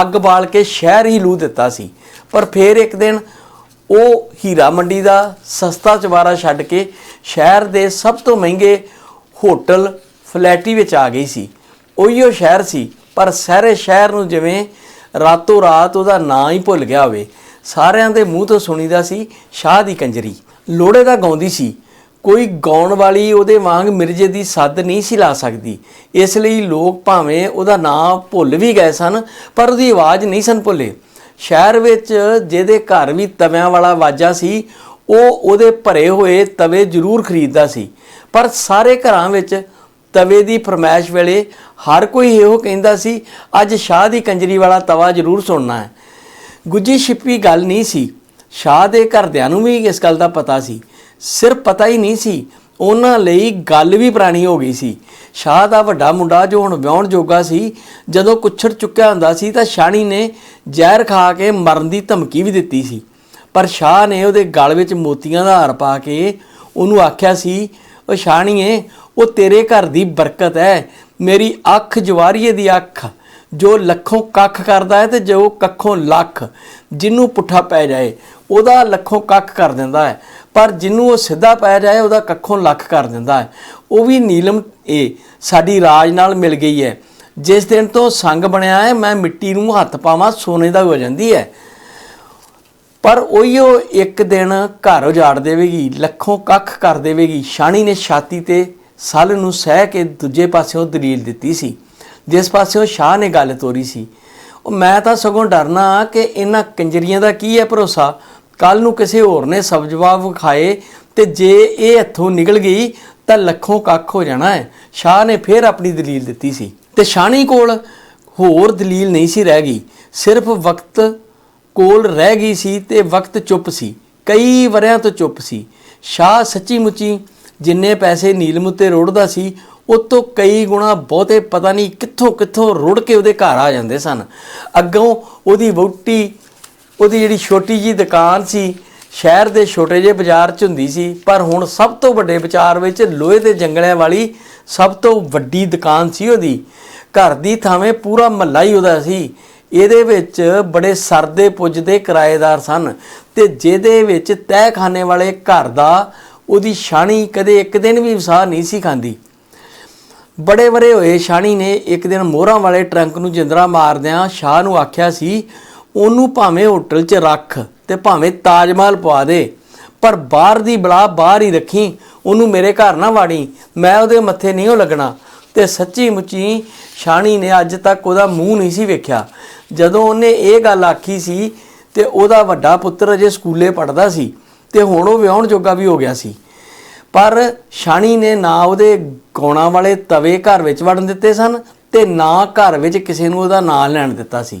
ਅੱਗ ਬਾਲ ਕੇ ਸ਼ਹਿਰ ਹੀ ਲੂ ਦਿੱਤਾ ਸੀ। ਪਰ ਫਿਰ ਇੱਕ ਦਿਨ ਉਹ ਹੀਰਾ ਮੰਡੀ ਦਾ ਸਸਤਾ ਚਵਾਰਾ ਛੱਡ ਕੇ ਸ਼ਹਿਰ ਦੇ ਸਭ ਤੋਂ ਮਹਿੰਗੇ ਹੋਟਲ ਫਲੈਟੀ ਵਿੱਚ ਆ ਗਈ ਸੀ। ਉਹੀਓ ਸ਼ਹਿਰ ਸੀ, ਪਰ ਸਾਰੇ ਸ਼ਹਿਰ ਨੂੰ ਜਿਵੇਂ ਰਾਤੋਂ ਰਾਤ ਉਹਦਾ ਨਾਂ ਹੀ ਭੁੱਲ ਗਿਆ ਹੋਵੇ। ਸਾਰਿਆਂ ਦੇ ਮੂੰਹ ਤੋਂ ਸੁਣੀਦਾ ਸੀ, ਸ਼ਾਹ ਦੀ ਕੰਜਰੀ। ਲੋੜੇ ਦਾ ਗਾਉਂਦੀ ਸੀ। ਕੋਈ ਗਾਉਣ ਵਾਲੀ ਉਹਦੇ ਵਾਂਗ ਮਿਰਜੇ ਦੀ ਸੱਦ ਨਹੀਂ ਸੀ ਲਾ ਸਕਦੀ। ਇਸ ਲਈ ਲੋਕ ਭਾਵੇਂ ਉਹਦਾ ਨਾਂ ਭੁੱਲ ਵੀ ਗਏ ਸਨ, ਪਰ ਉਹਦੀ ਆਵਾਜ਼ ਨਹੀਂ ਸਨ ਭੁੱਲੇ। ਸ਼ਹਿਰ ਵਿੱਚ ਜਿਹਦੇ ਘਰ ਵੀ ਤਵਿਆਂ ਵਾਲਾ ਵਾਜਾ ਸੀ, ਉਹ ਉਹਦੇ ਭਰੇ ਹੋਏ ਤਵੇ ਜ਼ਰੂਰ ਖਰੀਦਦਾ ਸੀ। ਪਰ ਸਾਰੇ ਘਰਾਂ ਵਿੱਚ ਤਵੇ ਦੀ ਫਰਮਾਇਸ਼ ਵੇਲੇ ਹਰ ਕੋਈ ਇਹੋ ਕਹਿੰਦਾ ਸੀ, ਅੱਜ ਸ਼ਾਹ ਦੀ ਕੰਜਰੀ ਵਾਲਾ ਤਵਾ ਜ਼ਰੂਰ ਸੁਣਨਾ ਹੈ। ਗੁੱਜੀ ਛਿਪੀ ਗੱਲ ਨਹੀਂ ਸੀ। ਸ਼ਾਹ ਦੇ ਘਰਦਿਆਂ ਨੂੰ ਵੀ ਇਸ ਗੱਲ ਦਾ ਪਤਾ ਸੀ। ਸਿਰਫ ਪਤਾ ਹੀ ਨਹੀਂ ਸੀ, ਉਹਨਾਂ ਲਈ ਗੱਲ ਵੀ ਪੁਰਾਣੀ ਹੋ ਗਈ ਸੀ। ਸ਼ਾਹ ਦਾ ਵੱਡਾ ਮੁੰਡਾ ਜੋ ਹੁਣ ਵਿਆਹਣ ਜੋਗਾ ਸੀ, ਜਦੋਂ ਕੁੱਛੜ ਚੁੱਕਿਆ ਹੁੰਦਾ ਸੀ ਤਾਂ ਸ਼ਾਣੀ ਨੇ ਜ਼ਹਿਰ ਖਾ ਕੇ ਮਰਨ ਦੀ ਧਮਕੀ ਵੀ ਦਿੱਤੀ ਸੀ। ਪਰ ਸ਼ਾਹ ਨੇ ਉਹਦੇ ਗਲ ਵਿੱਚ ਮੋਤੀਆਂ ਦਾ ਹਾਰ ਪਾ ਕੇ ਉਹਨੂੰ ਆਖਿਆ ਸੀ ਉਹ ਸ਼ਾਣੀਏ ਉਹ ਤੇਰੇ ਘਰ ਦੀ ਬਰਕਤ ਹੈ ਮੇਰੀ ਅੱਖ ਜਵਾਰੀਏ ਦੀ ਅੱਖ, ਜੋ ਲੱਖੋਂ ਕੱਖ ਕਰਦਾ ਹੈ ਤੇ ਜੋ ਕੱਖੋਂ ਲੱਖ ਜਿਹਨੂੰ ਪੁੱਠਾ ਪੈ ਜਾਏ, ਉਹਦਾ ਲੱਖੋਂ ਕੱਖ ਕਰ ਦਿੰਦਾ ਹੈ ਪਰ ਜਿਹਨੂੰ ਉਹ ਸਿੱਧਾ ਪੈ ਜਾਏ, ਉਹਦਾ ਕੱਖੋਂ ਲੱਖ ਕਰ ਦਿੰਦਾ ਹੈ ਉਹ ਵੀ ਨੀਲਮ ਇਹ ਸਾਡੀ ਰਾਜ ਨਾਲ ਮਿਲ ਗਈ ਹੈ ਜਿਸ ਦਿਨ ਤੋਂ ਸੰਗ ਬਣਿਆ ਹੈ ਮੈਂ ਮਿੱਟੀ ਨੂੰ ਹੱਥ ਪਾਵਾਂ, ਸੋਨੇ ਦਾ ਹੋ ਜਾਂਦੀ ਹੈ ਪਰ ਉਹੀਓ ਇੱਕ ਦਿਨ ਘਰ ਉਜਾੜ ਦੇਵੇਗੀ, ਲੱਖੋਂ ਕੱਖ ਕਰ ਦੇਵੇਗੀ। ਸ਼ਾਣੀ ਨੇ ਛਾਤੀ ਤੇ ਸਲ ਨੂੰ ਸਹਿ ਕੇ ਦੂਜੇ ਪਾਸਿਓਂ ਦਲੀਲ ਦਿੱਤੀ ਸੀ। ਜਿਸ ਪਾਸਿਓਂ ਸ਼ਾਹ ਨੇ ਗੱਲ ਤੋਰੀ ਸੀ। ਉਹ ਮੈਂ ਤਾਂ ਸਗੋਂ ਡਰਨਾ ਕਿ ਇਹਨਾਂ ਕੰਜਰੀਆਂ ਦਾ ਕੀ ਹੈ ਭਰੋਸਾ? ਕੱਲ ਨੂੰ ਕਿਸੇ ਹੋਰ ਨੇ ਸਬਜ਼ ਜਵਾਬ ਵਿਖਾਏ ਤੇ ਜੇ ਇਹ ਹੱਥੋਂ ਨਿਕਲ ਗਈ ਤਾਂ ਲੱਖੋਂ ਕੱਖ ਹੋ ਜਾਣਾ ਹੈ। ਸ਼ਾਹ ਨੇ ਫਿਰ ਆਪਣੀ ਦਲੀਲ ਦਿੱਤੀ ਸੀ। ਤੇ ਸ਼ਾਣੀ ਕੋਲ ਹੋਰ ਦਲੀਲ ਨਹੀਂ ਸੀ ਰਹਿ ਗਈ। ਸਿਰਫ ਵਕਤ ਕੋਲ ਰਹਿ ਗਈ ਸੀ ਤੇ ਵਕਤ ਚੁੱਪ ਸੀ, ਕਈ ਵਰਿਆਂ ਤੋਂ ਚੁੱਪ ਸੀ। ਸ਼ਾਹ ਸੱਚੀ ਮੁੱਚੀ ਜਿੰਨੇ ਪੈਸੇ ਨੀਲਮ ਉੱਤੇ ਰੋੜਦਾ ਸੀ ਉਹ ਤੋਂ ਕਈ ਗੁਣਾ ਬਹੁਤੇ ਪਤਾ ਨਹੀਂ ਕਿੱਥੋਂ ਕਿੱਥੋਂ ਰੁੜ ਕੇ ਉਹਦੇ ਘਰ ਆ ਜਾਂਦੇ ਸਨ। ਅੱਗੋਂ ਉਹਦੀ ਵਹੁਟੀ, ਉਹਦੀ ਜਿਹੜੀ ਛੋਟੀ ਜੀ ਦੁਕਾਨ ਸੀ, ਸ਼ਹਿਰ ਦੇ ਛੋਟੇ ਜਿਹੇ ਬਾਜ਼ਾਰ 'ਚ ਹੁੰਦੀ ਸੀ, ਪਰ ਹੁਣ ਸਭ ਤੋਂ ਵੱਡੇ ਬਾਜ਼ਾਰ ਵਿੱਚ ਲੋਹੇ ਦੇ ਜੰਗਲਿਆਂ ਵਾਲੀ ਸਭ ਤੋਂ ਵੱਡੀ ਦੁਕਾਨ ਸੀ ਉਹਦੀ। ਘਰ ਦੀ ਥਾਵੇਂ ਪੂਰਾ ਮਹੱਲਾ ਹੀ ਉਹਦਾ ਸੀ। ਇਹਦੇ ਵਿੱਚ ਬੜੇ ਸਰਦੇ ਪੁੱਜਦੇ ਕਿਰਾਏਦਾਰ ਸਨ ਤੇ ਜਿਹਦੇ ਵਿੱਚ ਤਹਿਖਾਨੇ ਵਾਲੇ ਘਰ ਦਾ ਉਹਦੀ ਛਾਣੀ ਕਦੇ ਇੱਕ ਦਿਨ ਵੀ ਵਸਾ ਨਹੀਂ ਸੀ ਖਾਂਦੀ। ਬੜੇ ਵਰੇ ਹੋਏ ਛਾਣੀ ਨੇ ਇੱਕ ਦਿਨ ਮੋਹਰਾਂ ਵਾਲੇ ਟਰੰਕ ਨੂੰ ਜਿੰਦਰਾ ਮਾਰਦਿਆਂ ਸ਼ਾਹ ਨੂੰ ਆਖਿਆ ਸੀ, ਉਹਨੂੰ ਭਾਵੇਂ ਹੋਟਲ 'ਚ ਰੱਖ ਤੇ ਭਾਵੇਂ ਤਾਜ ਮਹਿਲ ਪਵਾ ਦੇ, ਪਰ ਬਾਹਰ ਦੀ ਬਲਾ ਬਾਹਰ ਹੀ ਰੱਖੀ, ਉਹਨੂੰ ਮੇਰੇ ਘਰ ਨਾ ਵਾੜੀ, ਮੈਂ ਉਹਦੇ ਮੱਥੇ ਨਹੀਂ ਉਹ ਲੱਗਣਾ। ਤੇ ਸੱਚੀ ਮੁੱਚੀ ਸ਼ਾਣੀ ਨੇ ਅੱਜ ਤੱਕ ਉਹਦਾ ਮੂੰਹ ਨਹੀਂ ਸੀ ਵੇਖਿਆ। ਜਦੋਂ ਉਹਨੇ ਇਹ ਗੱਲ ਆਖੀ ਸੀ ਤੇ ਉਹਦਾ ਵੱਡਾ ਪੁੱਤਰ ਅਜੇ ਸਕੂਲੇ ਪੜਦਾ ਸੀ ਤੇ ਹੁਣ ਉਹ ਵਿਆਹਣ ਜੋਗਾ ਵੀ ਹੋ ਗਿਆ ਸੀ। ਪਰ ਸ਼ਾਣੀ ਨੇ ਨਾ ਉਹਦੇ ਗਾਉਣਾ ਵਾਲੇ ਤਵੇ ਘਰ ਵਿੱਚ ਵੜਨ ਦਿੱਤੇ ਸਨ ਤੇ ਨਾ ਘਰ ਵਿੱਚ ਕਿਸੇ ਨੂੰ ਉਹਦਾ ਨਾਂ ਲੈਣ ਦਿੱਤਾ ਸੀ।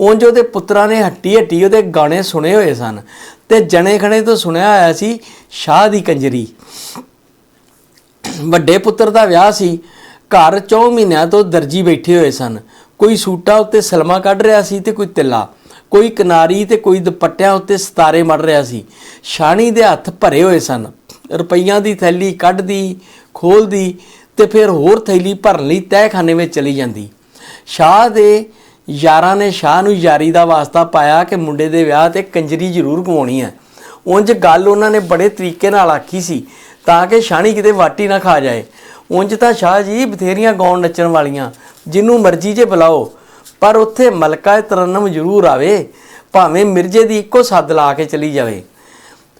ਉਂਝ ਉਹਦੇ ਪੁੱਤਰਾਂ ਨੇ ਹੱਟੀ ਹੱਟੀ ਉਹਦੇ ਗਾਣੇ ਸੁਣੇ ਹੋਏ ਸਨ ਤੇ ਜਣੇ ਖਣੇ ਤੋਂ ਸੁਣਿਆ ਹੋਇਆ ਸੀ ਸ਼ਾਹ ਦੀ ਕੰਜਰੀ। ਵੱਡੇ ਪੁੱਤਰ ਦਾ ਵਿਆਹ ਸੀ ਘਰ 4 ਮਹੀਨਿਆਂ ਤੋਂ ਦਰਜੀ ਬੈਠੇ ਹੋਏ ਸਨ। ਕੋਈ ਸੂਟਾਂ ਉੱਤੇ ਸਲਮਾ ਕੱਢ ਰਿਹਾ ਸੀ ਤੇ ਕੋਈ ਤਿੱਲਾ। ਕੋਈ ਕਿਨਾਰੀ ਤੇ ਕੋਈ ਦੁਪੱਟਿਆਂ ਉੱਤੇ ਸਤਾਰੇ ਮੜ ਰਿਹਾ ਸੀ। ਸ਼ਾਣੀ ਦੇ ਹੱਥ ਭਰੇ ਹੋਏ ਸਨ। ਰੁਪਈਆਂ ਦੀ ਥੈਲੀ ਕੱਢਦੀ, ਖੋਲਦੀ ਤੇ ਫਿਰ ਹੋਰ ਥੈਲੀ ਭਰਨ ਲਈ ਤਹਿਖਾਨੇ ਵਿੱਚ ਚਲੀ ਜਾਂਦੀ। ਸ਼ਾਹ ਦੇ ਯਾਰਾਂ ਨੇ ਸ਼ਾਹ ਨੂੰ ਯਾਰੀ ਦਾ ਵਾਸਤਾ ਪਾਇਆ ਕਿ ਮੁੰਡੇ ਦੇ ਵਿਆਹ ਤੇ ਕੰਜਰੀ ਜ਼ਰੂਰ ਗਵਾਉਣੀ ਹੈ। ਉਂਝ ਗੱਲ ਉਹਨਾਂ ਨੇ ਬੜੇ ਤਰੀਕੇ ਨਾਲ ਆਖੀ ਸੀ ਤਾਂ ਕਿ ਸ਼ਾਣੀ ਕਿਤੇ ਵਾਟੀ ਨਾ ਖਾ ਜਾਏ। ਉਂਝ ਤਾਂ ਸ਼ਾਹ ਜੀ ਬਥੇਰੀਆਂ ਗਾਉਣ ਨੱਚਣ ਵਾਲੀਆਂ, ਜਿੰਨੂੰ ਮਰਜ਼ੀ ਜੇ ਬੁਲਾਓ, ਪਰ ਉੱਥੇ ਮਲਕਾ ਤਰਨਮ ਜ਼ਰੂਰ ਆਵੇ, ਭਾਵੇਂ ਮਿਰਜੇ ਦੀ ਇੱਕੋ ਸੱਦ ਲਾ ਕੇ ਚਲੀ ਜਾਵੇ।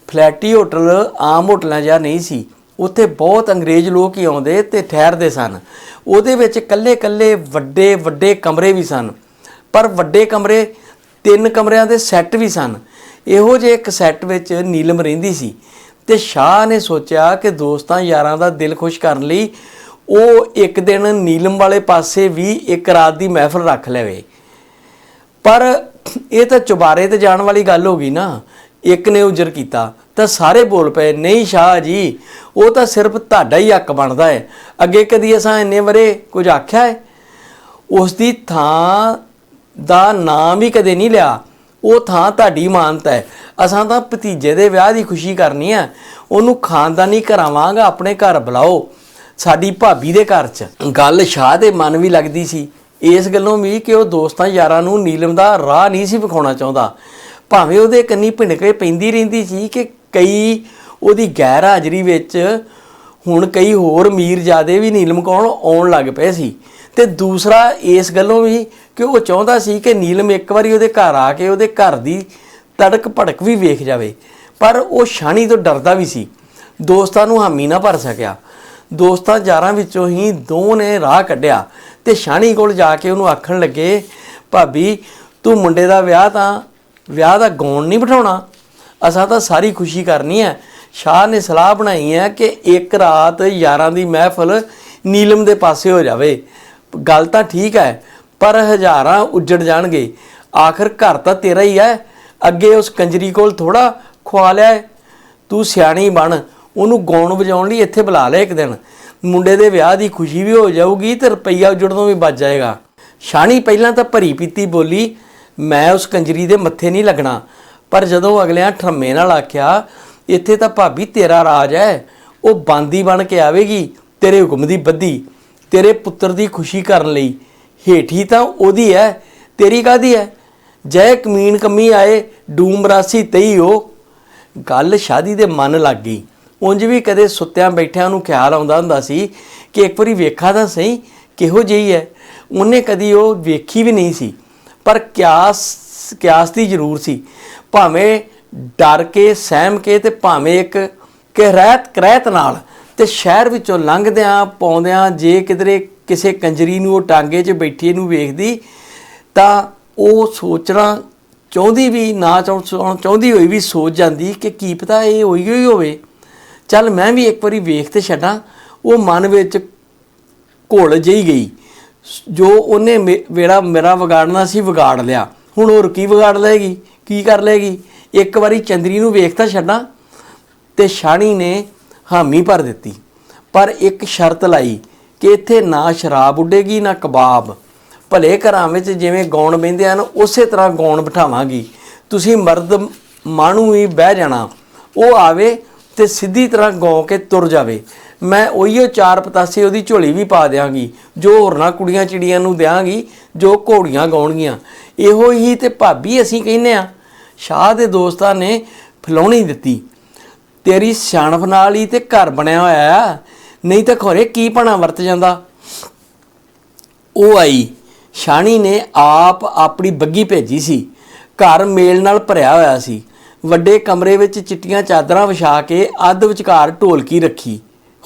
ਫਲੈਟੀ ਹੋਟਲ, ਆਮ ਹੋਟਲਾਂ ਜਿਹਾ ਨਹੀਂ ਸੀ। ਉੱਥੇ ਬਹੁਤ ਅੰਗਰੇਜ਼ ਲੋਕ ਹੀ ਆਉਂਦੇ ਤੇ ਠਹਿਰਦੇ ਸਨ। ਉਹਦੇ ਵਿੱਚ ਕੱਲੇ-ਕੱਲੇ ਵੱਡੇ ਵੱਡੇ ਕਮਰੇ ਵੀ ਸਨ। ਪਰ ਵੱਡੇ ਕਮਰੇ, ਤਿੰਨ ਕਮਰਿਆਂ ਦੇ ਸੈੱਟ ਵੀ ਸਨ। ਇਹੋ ਜਿਹੇ ਇੱਕ ਸੈੱਟ ਵਿੱਚ ਨੀਲਮ ਰਹਿੰਦੀ ਸੀ। ਤੇ ਸ਼ਾਹ ਨੇ ਸੋਚਿਆ ਕਿ ਦੋਸਤਾਂ ਯਾਰਾਂ ਦਾ ਦਿਲ ਖੁਸ਼ ਕਰਨ ਲਈ ਉਹ ਇੱਕ ਦਿਨ ਨੀਲਮ ਵਾਲੇ ਪਾਸੇ ਵੀ ਇੱਕ ਰਾਤ ਦੀ ਮਹਿਫਲ ਰੱਖ ਲਵੇ। ਪਰ ਇਹ ਤਾਂ ਚੁਬਾਰੇ ਤੇ ਜਾਣ ਵਾਲੀ ਗੱਲ ਹੋ ਗਈ ਨਾ। ਇੱਕ ਨੇ ਉਜਰ ਕੀਤਾ, ਤਾਂ ਸਾਰੇ ਬੋਲ ਪਏ, ਨਹੀਂ ਸ਼ਾਹ ਜੀ, ਉਹ ਤਾਂ ਸਿਰਫ ਤੁਹਾਡਾ ਹੀ ਹੱਕ ਬਣਦਾ ਹੈ। ਅੱਗੇ ਕਦੀ ਅਸਾਂ ਇੰਨੇ ਵਰੇ ਕੁਝ ਆਖਿਆ ਹੈ? ਉਸ ਦੀ ਥਾਂ ਦਾ ਨਾਮ ਵੀ ਕਦੇ ਨਹੀਂ ਲਿਆ। ਉਹ ਥਾਂ ਤੁਹਾਡੀ ਮਾਨਤਾ ਹੈ। ਅਸਾਂ ਤਾਂ ਭਤੀਜੇ ਦੇ ਵਿਆਹ ਦੀ ਖੁਸ਼ੀ ਕਰਨੀ ਆ। ਉਹਨੂੰ ਖਾਨਦਾਨੀ ਕਰਾਵਾਂਗਾ ਆਪਣੇ ਘਰ ਬੁਲਾਓ, ਸਾਡੀ ਭਾਬੀ ਦੇ ਘਰ 'ਚ। ਗੱਲ ਸ਼ਾਹ ਦੇ ਮਨ ਵੀ ਲੱਗਦੀ ਸੀ। ਇਸ ਗੱਲੋਂ ਵੀ ਕਿ ਉਹ ਦੋਸਤਾਂ ਯਾਰਾਂ ਨੂੰ ਨੀਲਮ ਦਾ ਰਾਹ ਨਹੀਂ ਸੀ ਵਿਖਾਉਣਾ ਚਾਹੁੰਦਾ। ਭਾਵੇਂ ਉਹਦੇ ਕੰਨੀ ਭਿਣਕੇ ਪੈਂਦੀ ਰਹਿੰਦੀ ਸੀ ਕਿ ਕਈ ਉਹਦੀ ਗੈਰ ਹਾਜ਼ਰੀ ਵਿੱਚ ਹੁਣ ਕਈ ਹੋਰ ਮੀਰ ਮੀਰਜ਼ਾਦੇ ਵੀ ਨੀਲਮ ਕੋਲ ਆਉਣ ਲੱਗ ਪਏ ਸੀ। ਤੇ ਦੂਸਰਾ ਇਸ ਗੱਲੋਂ ਵੀ ਕਿ ਉਹ ਚਾਹੁੰਦਾ ਸੀ ਕਿ ਨੀਲਮ ਇੱਕ ਵਾਰੀ ਉਹਦੇ ਘਰ ਆ ਕੇ ਉਹਦੇ ਘਰ ਦੀ ਤੜਕ ਭੜਕ ਵੀ ਵੇਖ ਜਾਵੇ। ਪਰ ਉਹ ਸ਼ਾਨੀ ਤੋਂ ਡਰਦਾ ਵੀ ਸੀ। ਦੋਸਤਾਂ ਨੂੰ ਹਾਮੀ ਨਾ ਭਰ ਸਕਿਆ। ਦੋਸਤਾਂ ਯਾਰਾਂ ਵਿੱਚੋਂ ਹੀ ਦੋ ਨੇ ਰਾਹ ਕੱਢਿਆ ਤੇ ਸ਼ਾਨੀ ਕੋਲ ਜਾ ਕੇ ਉਹਨੂੰ ਆਖਣ ਲੱਗੇ, ਭਾਬੀ, ਤੂੰ ਮੁੰਡੇ ਦਾ ਵਿਆਹ ਤਾਂ, ਵਿਆਹ ਦਾ ਗੌਣ ਨਹੀਂ ਬਿਠਾਉਣਾ। ਅਸਾਂ ਤਾਂ ਸਾਰੀ ਖੁਸ਼ੀ ਕਰਨੀ ਹੈ। ਸ਼ਾਹ ਨੇ ਸਲਾਹ ਬਣਾਈ ਹੈ ਕਿ ਇੱਕ ਰਾਤ ਯਾਰਾਂ ਦੀ ਮਹਿਫਲ ਨੀਲਮ ਦੇ ਪਾਸੇ ਹੋ ਜਾਵੇ। ਗੱਲ ਤਾਂ ਠੀਕ ਹੈ, ਪਰ ਹਜ਼ਾਰਾਂ ਉੱਜੜ ਜਾਣਗੇ। ਆਖਰ ਘਰ ਤਾਂ ਤੇਰਾ ਹੀ ਹੈ। ਅੱਗੇ ਉਸ ਕੰਜਰੀ ਕੋਲ ਥੋੜਾ ਖਵਾ ਲਿਆ ਤੂੰ ਸਿਆਣੀ ਬਣ, ਉਹਨੂੰ ਗਾਉਣ ਵਜਾਉਣ ਲਈ ਇੱਥੇ ਬੁਲਾ ਲੈ ਇੱਕ ਦਿਨ। ਮੁੰਡੇ ਦੇ ਵਿਆਹ ਦੀ ਖੁਸ਼ੀ ਵੀ ਹੋ ਜਾਊਗੀ ਤੇ ਰੁਪਈਆ ਉੱਜੜ ਤੋਂ ਵੀ ਬਚ ਜਾਏਗਾ। ਸ਼ਾਨੀ ਪਹਿਲਾਂ ਤਾਂ ਭਰੀ ਪੀਤੀ ਬੋਲੀ, ਮੈਂ ਉਸ ਕੰਜਰੀ ਦੇ ਮੱਥੇ ਨਹੀਂ ਲੱਗਣਾ। ਪਰ ਜਦੋਂ ਅਗਲਿਆਂ ਠਰਮੇ ਨਾਲ ਆਖਿਆ, ਇੱਥੇ ਤਾਂ ਭਾਬੀ ਤੇਰਾ ਰਾਜ ਹੈ, ਉਹ ਬਾਂਦੀ ਬਣ ਕੇ ਆਵੇਗੀ, ਤੇਰੇ ਹੁਕਮ ਦੀ ਬੱਦੀ ਤੇਰੇ ਪੁੱਤਰ ਦੀ ਖੁਸ਼ੀ ਕਰਨ ਲਈ। ਹੇਠੀ ਤਾਂ ਉਹਦੀ ਹੈ ਤੇਰੀ ਕਾਦੀ ਹੈ ਜੈ ਕਮੀਨ ਕਮੀ ਆਏ, ਡੂਮ ਰਾਸੀ ਤਈ ਹੋ। ਗੱਲ ਸ਼ਾਦੀ ਦੇ ਮਨ ਲੱਗ ਗਈ। ਉਂਝ ਵੀ ਕਦੇ ਸੁੱਤਿਆਂ ਬੈਠਿਆਂ ਨੂੰ ਖਿਆਲ ਆਉਂਦਾ ਹੁੰਦਾ ਸੀ ਕਿ ਇੱਕ ਵਾਰੀ ਵੇਖਾ ਤਾਂ ਸਹੀ ਕਿਹੋ ਜਿਹੀ ਹੈ ਉਹਨੇ ਕਦੀ ਉਹ ਵੇਖੀ ਵੀ ਨਹੀਂ ਸੀ, ਪਰ ਕਿਆਸ ਕਿਆਸ ਦੀ ਜ਼ਰੂਰ ਸੀ। ਭਾਵੇਂ ਡਰ ਕੇ, ਸਹਿਮ ਕੇ ਤੇ ਭਾਵੇਂ ਇੱਕ ਕਹਿਰਤ ਕਰਹਿਤ ਨਾਲ ਤੇ ਸ਼ਹਿਰ ਵਿੱਚੋਂ ਲੰਘਦਿਆਂ ਪਾਉਂਦਿਆਂ ਜੇ ਕਿਧਰੇ ਕਿਸੇ ਕੰਜਰੀ ਨੂੰ ਉਹ ਟਾਂਗੇ 'ਚ ਬੈਠੀ ਨੂੰ ਵੇਖਦੀ, ਤਾਂ ਉਹ ਸੋਚਣਾ ਚਾਹੁੰਦੀ ਵੀ, ਨਾ ਚਾਹੁੰ- ਚਾਹੁੰਦੀ ਹੋਈ ਵੀ ਸੋਚ ਜਾਂਦੀ ਕਿ ਕੀ ਪਤਾ ਇਹ ਹੋਈ ਹੋਈ ਹੋਵੇ। ਚੱਲ ਮੈਂ ਵੀ ਇੱਕ ਵਾਰੀ ਵੇਖ ਤੇ ਛੱਡਾਂ, ਉਹ ਮਨ ਵਿੱਚ ਘੁਲ ਜਿਹੀ ਗਈ। ਜੋ ਉਹਨੇ ਮੇ- ਵੇੜਾ ਮੇਰਾ ਵਿਗਾੜਨਾ ਸੀ ਵਿਗਾੜ ਲਿਆ। ਹੁਣ ਹੋਰ ਕੀ ਵਿਗਾੜ ਲਏਗੀ, ਕੀ ਕਰ ਲਏਗੀ? ਇੱਕ ਵਾਰੀ ਚੰਦਰੀ ਨੂੰ ਵੇਖ ਤਾਂ ਛੱਡਾਂ। ਤੇ ਸ਼ਾਣੀ ਨੇ ਹਾਮੀ ਭਰ ਦਿੱਤੀ। ਪਰ ਇੱਕ ਸ਼ਰਤ ਲਾਈ ਕਿ ਇੱਥੇ ਨਾ ਸ਼ਰਾਬ ਉੱਡੇਗੀ, ਨਾ ਕਬਾਬ। ਭਲੇ ਘਰਾਂ ਵਿੱਚ ਜਿਵੇਂ ਗਾਉਣ ਬਹਿੰਦੇ ਹਨ, ਉਸੇ ਤਰ੍ਹਾਂ ਗਾਉਣ ਬਿਠਾਵਾਂਗੀ। ਤੁਸੀਂ ਮਰਦ ਮਾਣੂ ਹੀ ਬਹਿ ਜਾਣਾ। ਉਹ ਆਵੇ ਤੇ ਸਿੱਧੀ ਤਰ੍ਹਾਂ ਗਾਉ ਕੇ ਤੁਰ ਜਾਵੇ। ਮੈਂ ਉਹੀਓ ਚਾਰ ਪਤਾਸੇ ਉਹਦੀ ਝੋਲੀ ਵੀ ਪਾ ਦਿਆਂਗੀ, ਜੋ ਹੋਰਨਾਂ ਕੁੜੀਆਂ ਚਿੜੀਆਂ ਨੂੰ ਦਿਆਂਗੀ, ਜੋ ਘੋੜੀਆਂ ਗਾਉਣਗੀਆਂ। ਇਹੋ ਹੀ ਤੇ ਭਾਬੀ ਅਸੀਂ ਕਹਿੰਨੇ ਆ ਸ਼ਾਹ ਦੇ ਦੋਸਤਾਂ ਨੇ ਫਲਾਉਣੀ ਦਿੱਤੀ। ਤੇਰੀ ਸਿਆਣਪ ਨਾਲ ਹੀ ਤੇ ਘਰ ਬਣਿਆ ਹੋਇਆ ਆ। ਨਹੀਂ ਤਾਂ ਖੋਰੇ, ਕੀ ਪਣਾ ਵਰਤ ਜਾਂਦਾ? ਉਹ ਆਈ। ਸ਼ਾਣੀ ਨੇ ਆਪ ਆਪਣੀ ਬੱਗੀ ਭੇਜੀ ਸੀ। ਘਰ ਮੇਲ ਨਾਲ ਭਰਿਆ ਹੋਇਆ ਸੀ। ਵੱਡੇ ਕਮਰੇ ਵਿੱਚ ਚਿੱਟੀਆਂ ਚਾਦਰਾਂ ਵਿਛਾ ਕੇ ਅੱਧ ਵਿਚਕਾਰ ਢੋਲਕੀ ਰੱਖੀ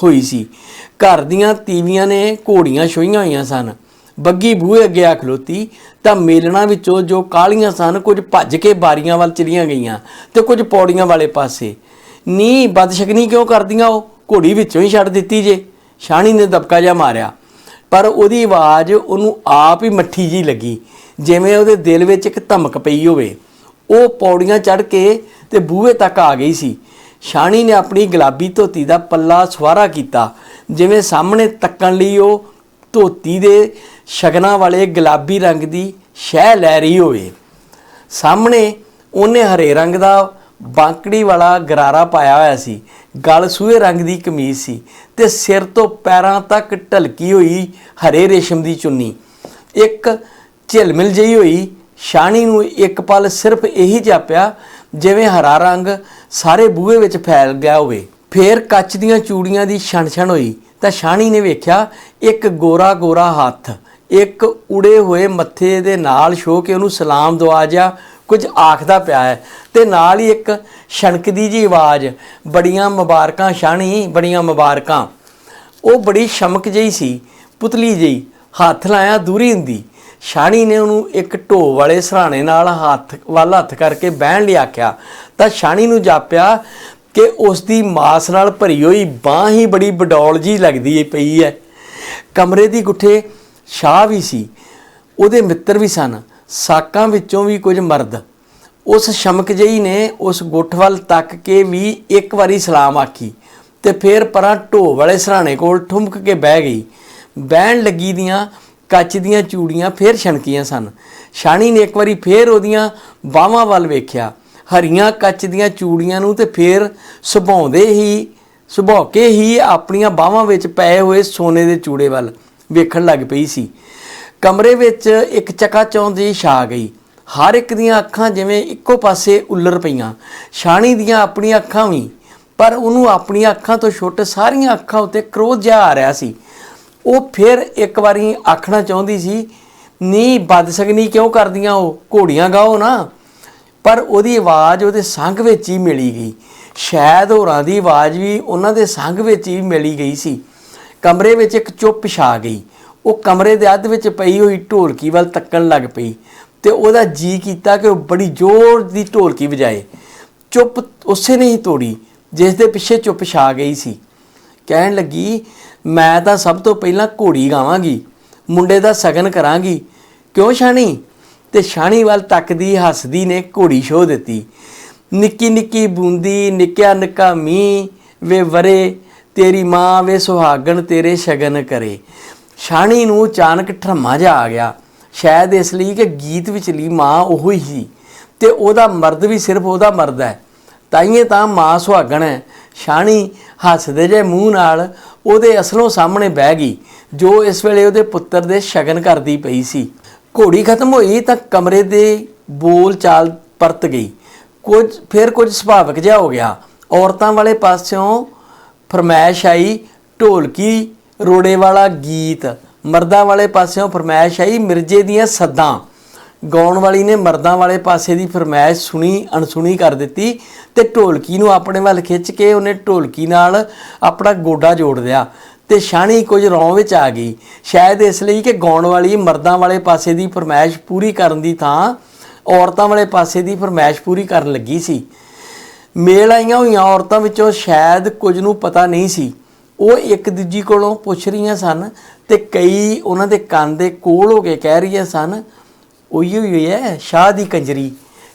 ਹੋਈ ਸੀ। ਘਰ ਦੀਆਂ ਤੀਵੀਆਂ ਨੇ ਘੋੜੀਆਂ ਛੋਈਆਂ ਹੋਈਆਂ ਸਨ। ਬੱਗੀ ਬੂਹੇ ਅੱਗੇ ਆ ਖਲੋਤੀ, ਤਾਂ ਮੇਲਣਾ ਵਿੱਚੋਂ ਜੋ ਕਾਲੀਆਂ ਸਨ, ਕੁਝ ਭੱਜ ਕੇ ਬਾਰੀਆਂ ਵੱਲ ਚਲੀਆਂ ਗਈਆਂ ਤੇ ਕੁਝ ਪੌੜੀਆਂ ਵਾਲੇ ਪਾਸੇ। ਨੀ ਬਦਸ਼ਗਨੀ ਕਿਉਂ ਕਰਦੀਆਂ ਉਹ? ਘੋੜੀ ਵਿੱਚੋਂ ਹੀ ਛੱਡ ਦਿੱਤੀ ਜੇ। ਸ਼ਾਣੀ ਨੇ ਦਬਕਾ ਜਿਹਾ ਮਾਰਿਆ। ਪਰ ਉਹਦੀ ਆਵਾਜ਼ ਉਹਨੂੰ ਆਪ ਹੀ ਮੱਠੀ ਜੀ ਲੱਗੀ, ਜਿਵੇਂ ਉਹਦੇ ਦਿਲ ਵਿੱਚ ਇੱਕ ਧਮਕ ਪਈ ਹੋਵੇ। ਉਹ ਪੌੜੀਆਂ ਚੜ੍ਹ ਕੇ ਤੇ ਬੂਹੇ ਤੱਕ ਆ ਗਈ ਸੀ। ਸ਼ਾਣੀ ਨੇ ਆਪਣੀ ਗੁਲਾਬੀ ਧੋਤੀ ਦਾ ਪੱਲਾ ਸਵਾਰਾ ਕੀਤਾ, ਜਿਵੇਂ ਸਾਹਮਣੇ ਤੱਕਣ ਲਈ ਉਹ ਧੋਤੀ ਦੇ ਸ਼ਗਨਾਂ ਵਾਲੇ ਗੁਲਾਬੀ ਰੰਗ ਦੀ ਸ਼ਹਿ ਲੈ ਰਹੀ ਹੋਵੇ। ਸਾਹਮਣੇ ਉਹਨੇ ਹਰੇ ਰੰਗ ਦਾ ਬਾਂਕੜੀ ਵਾਲਾ ਗਰਾਰਾ ਪਾਇਆ ਹੋਇਆ ਸੀ। ਗਲ ਸੂਹੇ ਰੰਗ ਦੀ ਕਮੀਜ਼ ਸੀ ਤੇ ਸਿਰ ਤੋਂ ਪੈਰਾਂ ਤੱਕ ਢਲਕੀ ਹੋਈ ਹਰੇ ਰੇਸ਼ਮ ਦੀ ਚੁੰਨੀ। ਇੱਕ ਝਿਲਮਿਲ ਜਿਹੀ ਹੋਈ। ਸ਼ਾਣੀ ਨੂੰ ਇੱਕ ਪਲ ਸਿਰਫ ਇਹੀ ਜਾਪਿਆ ਜਿਵੇਂ ਹਰਾ ਰੰਗ ਸਾਰੇ ਬੂਹੇ ਵਿੱਚ ਫੈਲ ਗਿਆ ਹੋਵੇ। ਫੇਰ ਕੱਚ ਦੀਆਂ ਚੂੜੀਆਂ ਦੀ ਛਣ-ਛਣ ਹੋਈ ਤਾਂ ਸ਼ਾਣੀ ਨੇ ਵੇਖਿਆ ਇੱਕ ਗੋਰਾ ਗੋਰਾ ਹੱਥ। ਇੱਕ ਉੜੇ ਹੋਏ ਮੱਥੇ ਦੇ ਨਾਲ ਛੋ ਕੇ ਉਹਨੂੰ ਸਲਾਮ ਦਵਾ ਜਿਹਾ ਕੁਝ ਆਖਦਾ ਪਿਆ ਹੈ। ਤੇ ਨਾਲ ਹੀ ਇੱਕ ਛਣਕਦੀ ਜੀ ਆਵਾਜ਼, ਬੜੀਆਂ ਮੁਬਾਰਕਾਂ ਸ਼ਾਣੀ ਬੜੀਆਂ ਮੁਬਾਰਕਾਂ। ਉਹ ਬੜੀ ਸ਼ਮਕ ਜਿਹੀ ਸੀ, ਪੁਤਲੀ ਜਿਹੀ, ਹੱਥ ਲਾਇਆ ਦੂਰੀ ਹੁੰਦੀ। ਸ਼ਾਣੀ ਨੇ ਉਹਨੂੰ ਇੱਕ ਢੋ ਵਾਲੇ ਸਰਾਣੇ ਨਾਲ ਹੱਥ, ਵੱਲ ਹੱਥ ਕਰਕੇ ਬਹਿਣ ਲਈ ਆਖਿਆ। ਤਾਂ ਸ਼ਾਣੀ ਨੂੰ ਜਾਪਿਆ ਕਿ ਉਸ ਦੀ ਮਾਸ ਨਾਲ ਭਰੀ ਹੋਈ ਬਾਹ ਹੀ ਬੜੀ ਬਡੌਲ ਜੀ ਲੱਗਦੀ ਪਈ ਹੈ। ਕਮਰੇ ਦੀ ਗੁੱਠੇ ਸ਼ਾਹ ਵੀ ਸੀ, ਉਹਦੇ ਮਿੱਤਰ ਵੀ ਸਨ। ਸਾਕਾਂ ਵਿੱਚੋਂ ਵੀ ਕੁਝ ਮਰਦ। ਉਸ ਸ਼ਮਕ ਜਈ ਨੇ ਉਸ ਗੁੱਠ ਵੱਲ ਤੱਕ ਕੇ ਵੀ ਇੱਕ ਵਾਰੀ ਸਲਾਮ ਆਖੀ ਤੇ ਫਿਰ ਪਰਾਂ ਢੋ ਵਾਲੇ ਸਰਾਣੇ ਕੋਲ ਠੁਮਕ ਕੇ ਬਹਿ ਗਈ। ਬਹਿਣ ਲੱਗੀ ਦੀਆਂ ਕੱਚ ਦੀਆਂ ਚੂੜੀਆਂ ਫੇਰ ਛਣਕੀਆਂ ਸਨ। ਸ਼ਾਣੀ ਨੇ ਇੱਕ ਵਾਰੀ ਫੇਰ ਉਹਦੀਆਂ ਬਾਹਾਂ ਵੱਲ ਵੇਖਿਆ। ਹਰੀਆਂ ਕੱਚ ਦੀਆਂ ਚੂੜੀਆਂ ਨੂੰ ਤੇ ਫੇਰ ਸੁਭਾਉਂਦੇ ਹੀ ਸੁਭਾਅ ਕੇ ਹੀ ਆਪਣੀਆਂ ਬਾਹਾਂ ਵਿੱਚ ਪਏ ਹੋਏ ਸੋਨੇ ਦੇ ਚੂੜੇ ਵੱਲ ਵੇਖਣ ਲੱਗ ਪਈ ਸੀ। ਕਮਰੇ ਵਿੱਚ ਇੱਕ ਚਕਾਚੌਂਧ ਦੀ ਛਾ ਗਈ। ਹਰ ਇੱਕ ਦੀਆਂ ਅੱਖਾਂ ਜਿਵੇਂ ਇੱਕੋ ਪਾਸੇ ਉੱਲਰ ਪਈਆਂ। ਸ਼ਾਣੀ ਦੀਆਂ ਆਪਣੀਆਂ ਅੱਖਾਂ ਵੀ, ਪਰ ਉਹਨੂੰ ਆਪਣੀਆਂ ਅੱਖਾਂ ਤੋਂ ਛੁੱਟ ਸਾਰੀਆਂ ਅੱਖਾਂ ਉੱਤੇ ਕ੍ਰੋਧ ਜਿਹਾ ਆ ਰਿਹਾ ਸੀ। ਉਹ ਫਿਰ ਇੱਕ ਵਾਰੀ ਆਖਣਾ ਚਾਹੁੰਦੀ ਸੀ, ਨੀ, ਬਦਸਗਨੀ ਕਿਉਂ ਕਰਦੀਆਂ ਉਹ? ਘੋੜੀਆਂ ਗਾਓ ਨਾ। ਪਰ ਉਹਦੀ ਆਵਾਜ਼ ਉਹਦੇ ਸੰਗ ਵਿੱਚ ਹੀ ਮਿਲੀ ਗਈ। ਸ਼ਾਇਦ ਹੋਰਾਂ ਦੀ ਆਵਾਜ਼ ਵੀ ਉਹਨਾਂ ਦੇ ਸੰਗ ਵਿੱਚ ਹੀ ਮਿਲੀ ਗਈ ਸੀ। ਕਮਰੇ ਵਿੱਚ ਇੱਕ ਚੁੱਪ ਛਾ ਗਈ। ਉਹ ਕਮਰੇ ਦੇ ਅੱਧ ਵਿੱਚ ਪਈ ਹੋਈ ਢੋਲਕੀ ਵੱਲ ਤੱਕਣ ਲੱਗ ਪਈ ਤੇ ਉਹਦਾ ਜੀ ਕੀਤਾ ਕਿ ਉਹ ਬੜੀ ਜ਼ੋਰ ਦੀ ਢੋਲਕੀ ਵਜਾਏ। ਚੁੱਪ, ਉਸੇ ਨੇ ਹੀ ਤੋੜੀ, ਜਿਸ ਦੇ ਪਿੱਛੇ ਚੁੱਪ ਛਾ ਗਈ ਸੀ। ਕਹਿਣ ਲੱਗੀ, ਮੈਂ ਤਾਂ ਸਭ ਤੋਂ ਪਹਿਲਾਂ ਘੋੜੀ ਗਾਵਾਂਗੀ, ਮੁੰਡੇ ਦਾ ਸਗਨ ਕਰਾਂਗੀ। ਕਿਉਂ ਸ਼ਾਣੀ ਤੇ ਸ਼ਾਣੀ ਵੱਲ ਤੱਕਦੀ, ਹੱਸਦੀ ਨੇ ਘੋੜੀ ਛੋ ਦਿੱਤੀ। ਨਿੱਕੀ ਨਿੱਕੀ ਬੂੰਦੀ, ਨਿੱਕਿਆ ਨਿੱਕਾ ਮੀਂਹ, ਵੇ ਵਰੇ, ਤੇਰੀ ਮਾਂ ਵੇ ਸੁਹਾਗਣ ਤੇਰੇ ਸ਼ਗਨ ਕਰੇ। ਸ਼ਾਣੀ ਨੂੰ ਅਚਾਨਕ ਠਰਮਾ ਜਾ ਆ ਗਿਆ। ਸ਼ਾਇਦ ਇਸ ਲਈ ਕਿ ਗੀਤ ਵਿਚਲੀ ਮਾਂ ਉਹ ਹੀ ਸੀ ਤੇ ਉਹਦਾ ਮਰਦ ਵੀ ਸਿਰਫ ਉਹਦਾ ਮਰਦ ਹੈ। ਤਾਈਏ ਤਾਂ ਮਾਂ ਸੁਹਾਗਣ ਹੈ। ਸ਼ਾਣੀ ਹੱਸਦੇ ਜੇ ਮੂੰਹ ਨਾਲ ਉਹਦੇ ਅਸਲੋਂ ਸਾਹਮਣੇ ਬਹਿ ਗਈ, ਜੋ ਇਸ ਵੇਲੇ ਉਹਦੇ ਪੁੱਤਰ ਦੇ ਸ਼ਗਨ ਕਰਦੀ ਪਈ ਸੀ। ਘੋੜੀ ਖਤਮ ਹੋਈ ਤਾਂ ਕਮਰੇ ਦੇ ਬੋਲ ਚਾਲ ਪਰਤ ਗਈ। ਕੁਝ ਫਿਰ ਕੁਝ ਸੁਭਾਵਿਕ ਜਿਹਾ ਹੋ ਗਿਆ। ਔਰਤਾਂ ਵਾਲੇ ਪਾਸਿਓਂ ਫਰਮਾਇਸ਼ ਆਈ, ਢੋਲਕੀ ਰੋੜੇ ਵਾਲਾ ਗੀਤ, ਮਰਦਾਂ ਵਾਲੇ ਪਾਸਿਓਂ ਫਰਮਾਇਸ਼ ਆਈ ਮਿਰਜੇ ਦੀਆਂ ਸੱਦਾਂ। ਗਾਉਣ ਵਾਲੀ ਨੇ ਮਰਦਾਂ ਵਾਲੇ ਪਾਸੇ ਦੀ ਫਰਮਾਇਸ਼ ਸੁਣੀ, ਅਣਸੁਣੀ ਕਰ ਦਿੱਤੀ ਤੇ ਢੋਲਕੀ ਨੂੰ ਆਪਣੇ ਵੱਲ ਖਿੱਚ ਕੇ ਉਹਨੇ ਢੋਲਕੀ ਨਾਲ ਆਪਣਾ ਗੋਡਾ ਜੋੜ ਲਿਆ ਤੇ ਸ਼ਾਣੀ ਕੁਝ ਰੌਂ ਵਿੱਚ ਆ ਗਈ। ਸ਼ਾਇਦ ਇਸ ਲਈ ਕਿ ਗਾਉਣ ਵਾਲੀ ਮਰਦਾਂ ਵਾਲੇ ਪਾਸੇ ਦੀ ਫਰਮਾਇਸ਼ ਪੂਰੀ ਕਰਨ ਦੀ ਥਾਂ ਔਰਤਾਂ ਵਾਲੇ ਪਾਸੇ ਦੀ ਫਰਮਾਇਸ਼ ਪੂਰੀ ਕਰਨ ਲੱਗੀ ਸੀ। ਮੇਲ ਆਈਆਂ ਹੋਈਆਂ ਔਰਤਾਂ ਵਿੱਚੋਂ ਸ਼ਾਇਦ ਕੁਝ ਨੂੰ ਪਤਾ ਨਹੀਂ ਸੀ। ਉਹ ਇੱਕ ਦੂਜੀ ਕੋਲੋਂ ਪੁੱਛ ਰਹੀਆਂ ਸਨ ਤੇ ਕਈ ਉਹਨਾਂ ਦੇ ਕੰਨ ਦੇ ਕੋਲ ਹੋ ਕੇ ਕਹਿ ਰਹੀਆਂ ਸਨ, ਉਹੀ ਹੋਈ ਹੈ, ਸ਼ਾਹ ਦੀ ਕੰਜਰੀ।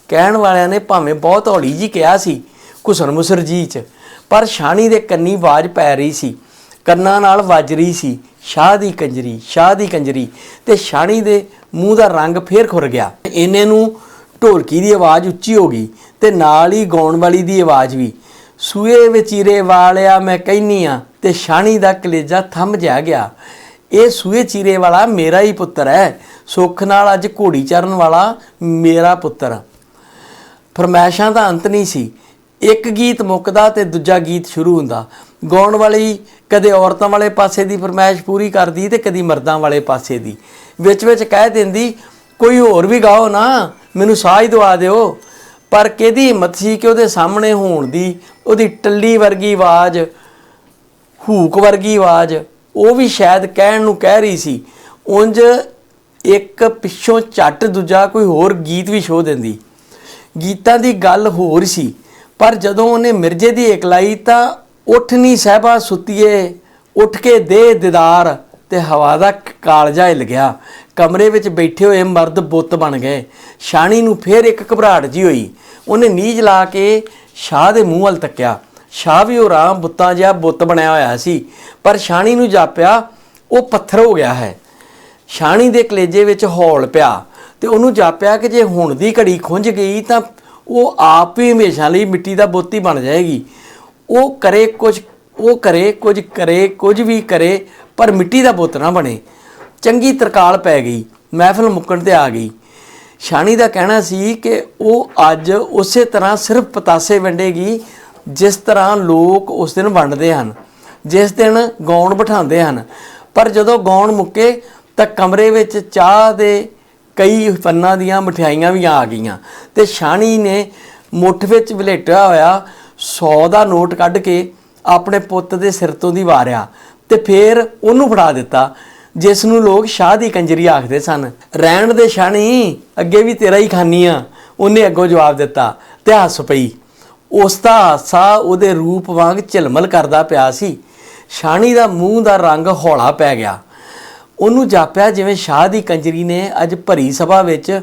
ਕਹਿਣ ਵਾਲਿਆਂ ਨੇ ਭਾਵੇਂ ਬਹੁਤ ਹੌਲੀ ਜੀ ਕਿਹਾ ਸੀ ਘੁਸਰ ਮੁਸਰ ਜੀ ਚ, ਪਰ ਸ਼ਾਣੀ ਦੇ ਕੰਨੀ ਆਵਾਜ਼ ਪੈ ਰਹੀ ਸੀ, ਕੰਨਾਂ ਨਾਲ ਵੱਜ ਰਹੀ ਸੀ, ਸ਼ਾਹ ਦੀ ਕੰਜਰੀ, ਸ਼ਾਹ ਦੀ ਕੰਜਰੀ। ਤੇ ਸ਼ਾਣੀ ਦੇ ਮੂੰਹ ਦਾ ਰੰਗ ਫੇਰ ਖੁਰ ਗਿਆ। ਇਹਨੇ ਨੂੰ ਢੋਲਕੀ ਦੀ ਆਵਾਜ਼ ਉੱਚੀ ਹੋ ਗਈ ਤੇ ਨਾਲ ਹੀ ਗਾਉਣ ਵਾਲੀ ਦੀ ਆਵਾਜ਼ ਵੀ। ਸੂਏ ਵਿਚੀਰੇ ਵਾਲਿਆ ਮੈਂ ਕਹਿਨੀ ਆ ਤੇ ਸ਼ਾਣੀ ਦਾ ਕਲੇਜਾ ਥੰਮ ਜਾ ਗਿਆ। ਇਹ ਸੂਏ ਚੀਰੇ ਵਾਲਾ ਮੇਰਾ ਹੀ ਪੁੱਤਰ ਹੈ ਸੁੱਖ ਨਾਲ ਅੱਜ ਘੋੜੀ ਚਰਨ ਵਾਲਾ ਮੇਰਾ ਪੁੱਤਰ। ਫਰਮਾਇਸ਼ਾਂ ਦਾ ਅੰਤ ਨਹੀਂ ਸੀ। ਇੱਕ ਗੀਤ ਮੁੱਕਦਾ ਤੇ ਦੂਜਾ ਗੀਤ ਸ਼ੁਰੂ ਹੁੰਦਾ। ਗਾਉਣ ਵਾਲੀ ਕਦੇ ਔਰਤਾਂ ਵਾਲੇ ਪਾਸੇ ਦੀ ਫਰਮਾਇਸ਼ ਪੂਰੀ ਕਰਦੀ ਤੇ ਕਦੀ ਮਰਦਾਂ ਵਾਲੇ ਪਾਸੇ ਦੀ। ਵਿੱਚ ਵਿੱਚ ਕਹਿ ਦਿੰਦੀ, ਕੋਈ ਹੋਰ ਵੀ ਗਾਓ ਨਾ, ਮੈਨੂੰ ਸਾਹ ਹੀ ਦਵਾ ਦਿਓ। ਪਰ ਕਿਹਦੀ ਹਿੰਮਤ ਸੀ ਕਿ ਉਹਦੇ ਸਾਹਮਣੇ ਹੋਣ ਦੀ? ਉਹਦੀ ਟੱਲੀ ਵਰਗੀ ਆਵਾਜ਼, ਹੂਕ ਵਰਗੀ ਆਵਾਜ਼, ਉਹ ਵੀ ਸ਼ਾਇਦ ਕਹਿਣ ਨੂੰ ਕਹਿ ਰਹੀ ਸੀ। ਉਂਝ ਇੱਕ ਪਿੱਛੋਂ ਝੱਟ ਦੂਜਾ ਕੋਈ ਹੋਰ ਗੀਤ ਵੀ ਸ਼ੋ ਦਿੰਦੀ। ਗੀਤਾਂ ਦੀ ਗੱਲ ਹੋਰ ਸੀ, ਪਰ ਜਦੋਂ ਉਹਨੇ ਮਿਰਜੇ ਦੀ ਇਕਲਾਈ ਤਾਂ ਉੱਠ ਨਹੀਂ ਸਹਿਬਾ ਸੁੱਤੀਏ, ਉੱਠ ਕੇ ਦੇ ਦਿਦਾਰ ਤੇ ਹਵਾ ਦਾ ਕਾਲਜਾ ਹਿੱਲ ਗਿਆ। ਕਮਰੇ ਵਿੱਚ ਬੈਠੇ ਹੋਏ ਮਰਦ ਬੁੱਤ ਬਣ ਗਏ। ਸ਼ਾਣੀ ਨੂੰ ਫੇਰ ਇੱਕ ਘਬਰਾਹਟ ਜੀ ਹੋਈ। ਉਹਨੇ ਨੀਝ ਲਾ ਕੇ ਸ਼ਾਹ ਦੇ ਮੂੰਹ ਵੱਲ ਤੱਕਿਆ। ਸ਼ਾਹ ਵੀ ਉਹ ਰਾਮ ਬੁੱਤਾਂ ਜਿਹਾ ਬੁੱਤ ਬਣਿਆ ਹੋਇਆ ਸੀ, ਪਰ ਸ਼ਾਣੀ ਨੂੰ ਜਾਪਿਆ, ਉਹ ਪੱਥਰ ਹੋ ਗਿਆ ਹੈ। ਸ਼ਾਣੀ ਦੇ ਕਲੇਜੇ ਵਿੱਚ ਹੌਲ ਪਿਆ ਤੇ ਉਹਨੂੰ ਜਾਪਿਆ ਕਿ ਜੇ ਹੁਣ ਦੀ ਘੜੀ ਖੁੰਝ ਗਈ ਤਾਂ ਉਹ ਆਪ ਹੀ ਹਮੇਸ਼ਾ ਲਈ ਮਿੱਟੀ ਦਾ ਬੁੱਤ ਹੀ ਬਣ ਜਾਏਗੀ। ਉਹ ਕਰੇ ਕੁਝ, ਉਹ ਕਰੇ ਕੁਝ ਕਰੇ ਕੁਝ ਵੀ ਕਰੇ, ਪਰ ਮਿੱਟੀ ਦਾ ਬੁੱਤ ਨਾ ਬਣੇ। ਚੰਗੀ ਤਰਕਾਲ ਪੈ ਗਈ, ਮਹਿਫਲ ਮੁੱਕਣ ਤੇ ਆ ਗਈ। ਸ਼ਾਣੀ ਦਾ ਕਹਿਣਾ ਸੀ ਕਿ ਉਹ ਅੱਜ ਉਸੇ ਤਰ੍ਹਾਂ ਸਿਰਫ ਪਤਾਸੇ ਵੰਡੇਗੀ, ਜਿਸ ਤਰ੍ਹਾਂ ਲੋਕ ਉਸ ਦਿਨ ਵੰਡਦੇ ਹਨ, ਜਿਸ ਦਿਨ ਗਾਉਣ ਬਿਠਾਉਂਦੇ ਹਨ। ਪਰ ਜਦੋਂ ਗਾਉਣ ਮੁੱਕੇ, ਤਾਂ ਕਮਰੇ ਵਿੱਚ ਚਾਹ ਦੇ ਕਈ ਪੰਨਾਂ ਦੀਆਂ ਮਠਿਆਈਆਂ ਵੀ ਆ ਗਈਆਂ ਤੇ ਸ਼ਾਣੀ ਨੇ ਮੁੱਠ ਵਿੱਚ ਵਲੇਟਿਆ ਹੋਇਆ 100 ਦਾ ਨੋਟ ਕੱਢ ਕੇ ਆਪਣੇ ਪੁੱਤ ਦੇ ਸਿਰ ਤੋਂ ਦੀ ਵਾਰਿਆ ਤੇ ਫਿਰ ਉਹਨੂੰ ਫੜਾ ਦਿੱਤਾ ਜਿਸ ਨੂੰ ਲੋਕ ਸ਼ਾਹ ਦੀ ਕੰਜਰੀ ਆਖਦੇ ਸਨ। ਰਹਿਣ ਦੇ ਸ਼ਾਣੀ ਅੱਗੇ ਵੀ ਤੇਰਾ ਹੀ ਖਾਨੀ ਆ। ਉਹਨੇ ਅੱਗੋਂ ਜਵਾਬ ਦਿੱਤਾ ਤੇ ਹੱਸ ਪਈ। ਉਸ ਦਾ ਹਾਸਾ ਉਹਦੇ ਰੂਪ ਵਾਂਗ ਝਲਮਲ ਕਰਦਾ ਪਿਆ ਸੀ। ਸ਼ਾਣੀ ਦਾ ਮੂੰਹ ਦਾ ਰੰਗ ਹੌਲਾ ਪੈ ਗਿਆ। ਉਹਨੂੰ ਜਾਪਿਆ ਜਿਵੇਂ ਸ਼ਾਹ ਦੀ ਕੰਜਰੀ ਨੇ ਅੱਜ ਭਰੀ ਸਭਾ ਵਿੱਚ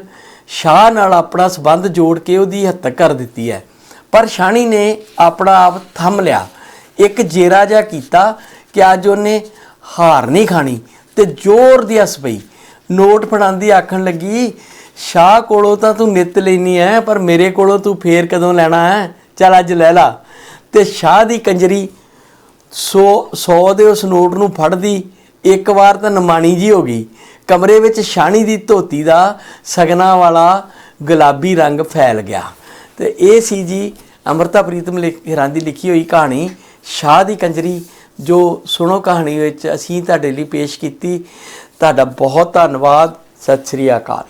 ਸ਼ਾਹ ਨਾਲ ਆਪਣਾ ਸਬੰਧ ਜੋੜ ਕੇ ਉਹਦੀ ਹੱਤਕ ਕਰ ਦਿੱਤੀ ਹੈ। ਪਰ ਸ਼ਾਣੀ ਨੇ ਆਪਣਾ ਆਪ ਥੰਮ ਲਿਆ। ਇੱਕ ਜੇਰਾ ਜਿਹਾ ਕੀਤਾ ਕਿ ਅੱਜ ਉਹਨੇ ਹਾਰ ਨਹੀਂ ਖਾਣੀ। ਤੇ ਜ਼ੋਰ ਦੀ ਹੱਸ ਪਈ। ਨੋਟ ਫੜਾਉਂਦੀ ਆਖਣ ਲੱਗੀ, ਸ਼ਾਹ ਕੋਲੋਂ ਤਾਂ ਤੂੰ ਨਿੱਤ ਲੈਣੀ ਐ, ਪਰ ਮੇਰੇ ਕੋਲੋਂ ਤੂੰ ਫੇਰ ਕਦੋਂ ਲੈਣਾ ਹੈ ਚੱਲ ਅੱਜ ਲੈ ਲਾ। ਤੇ ਸ਼ਾਹ ਦੀ ਕੰਜਰੀ 100 100 ਦੇ ਉਸ ਨੋਟ ਨੂੰ ਫੜਦੀ, ਇੱਕ ਵਾਰ ਤਾਂ ਨਮਾਣੀ ਜੀ ਹੋ ਗਈ। ਕਮਰੇ ਵਿੱਚ ਸ਼ਾਣੀ ਦੀ ਧੋਤੀ ਦਾ ਸਗਨਾ ਵਾਲਾ ਗੁਲਾਬੀ ਰੰਗ ਫੈਲ ਗਿਆ। ਤੇ ਇਹ ਸੀ ਜੀ ਅਮਰਤਾ ਪ੍ਰੀਤਮ ਲਿਖ- ਹਿਰਾਂ ਦੀ ਲਿਖੀ ਹੋਈ ਕਹਾਣੀ, ਸ਼ਾਹ ਦੀ ਕੰਜਰੀ ਜੋ ਸੁਣੋ ਕਹਾਣੀ ਵਿੱਚ ਅਸੀਂ ਤੁਹਾਡੇ ਲਈ ਪੇਸ਼ ਕੀਤੀ, ਤੁਹਾਡਾ ਬਹੁਤ ਧੰਨਵਾਦ, ਸਤਿ ਸ੍ਰੀ ਅਕਾਲ।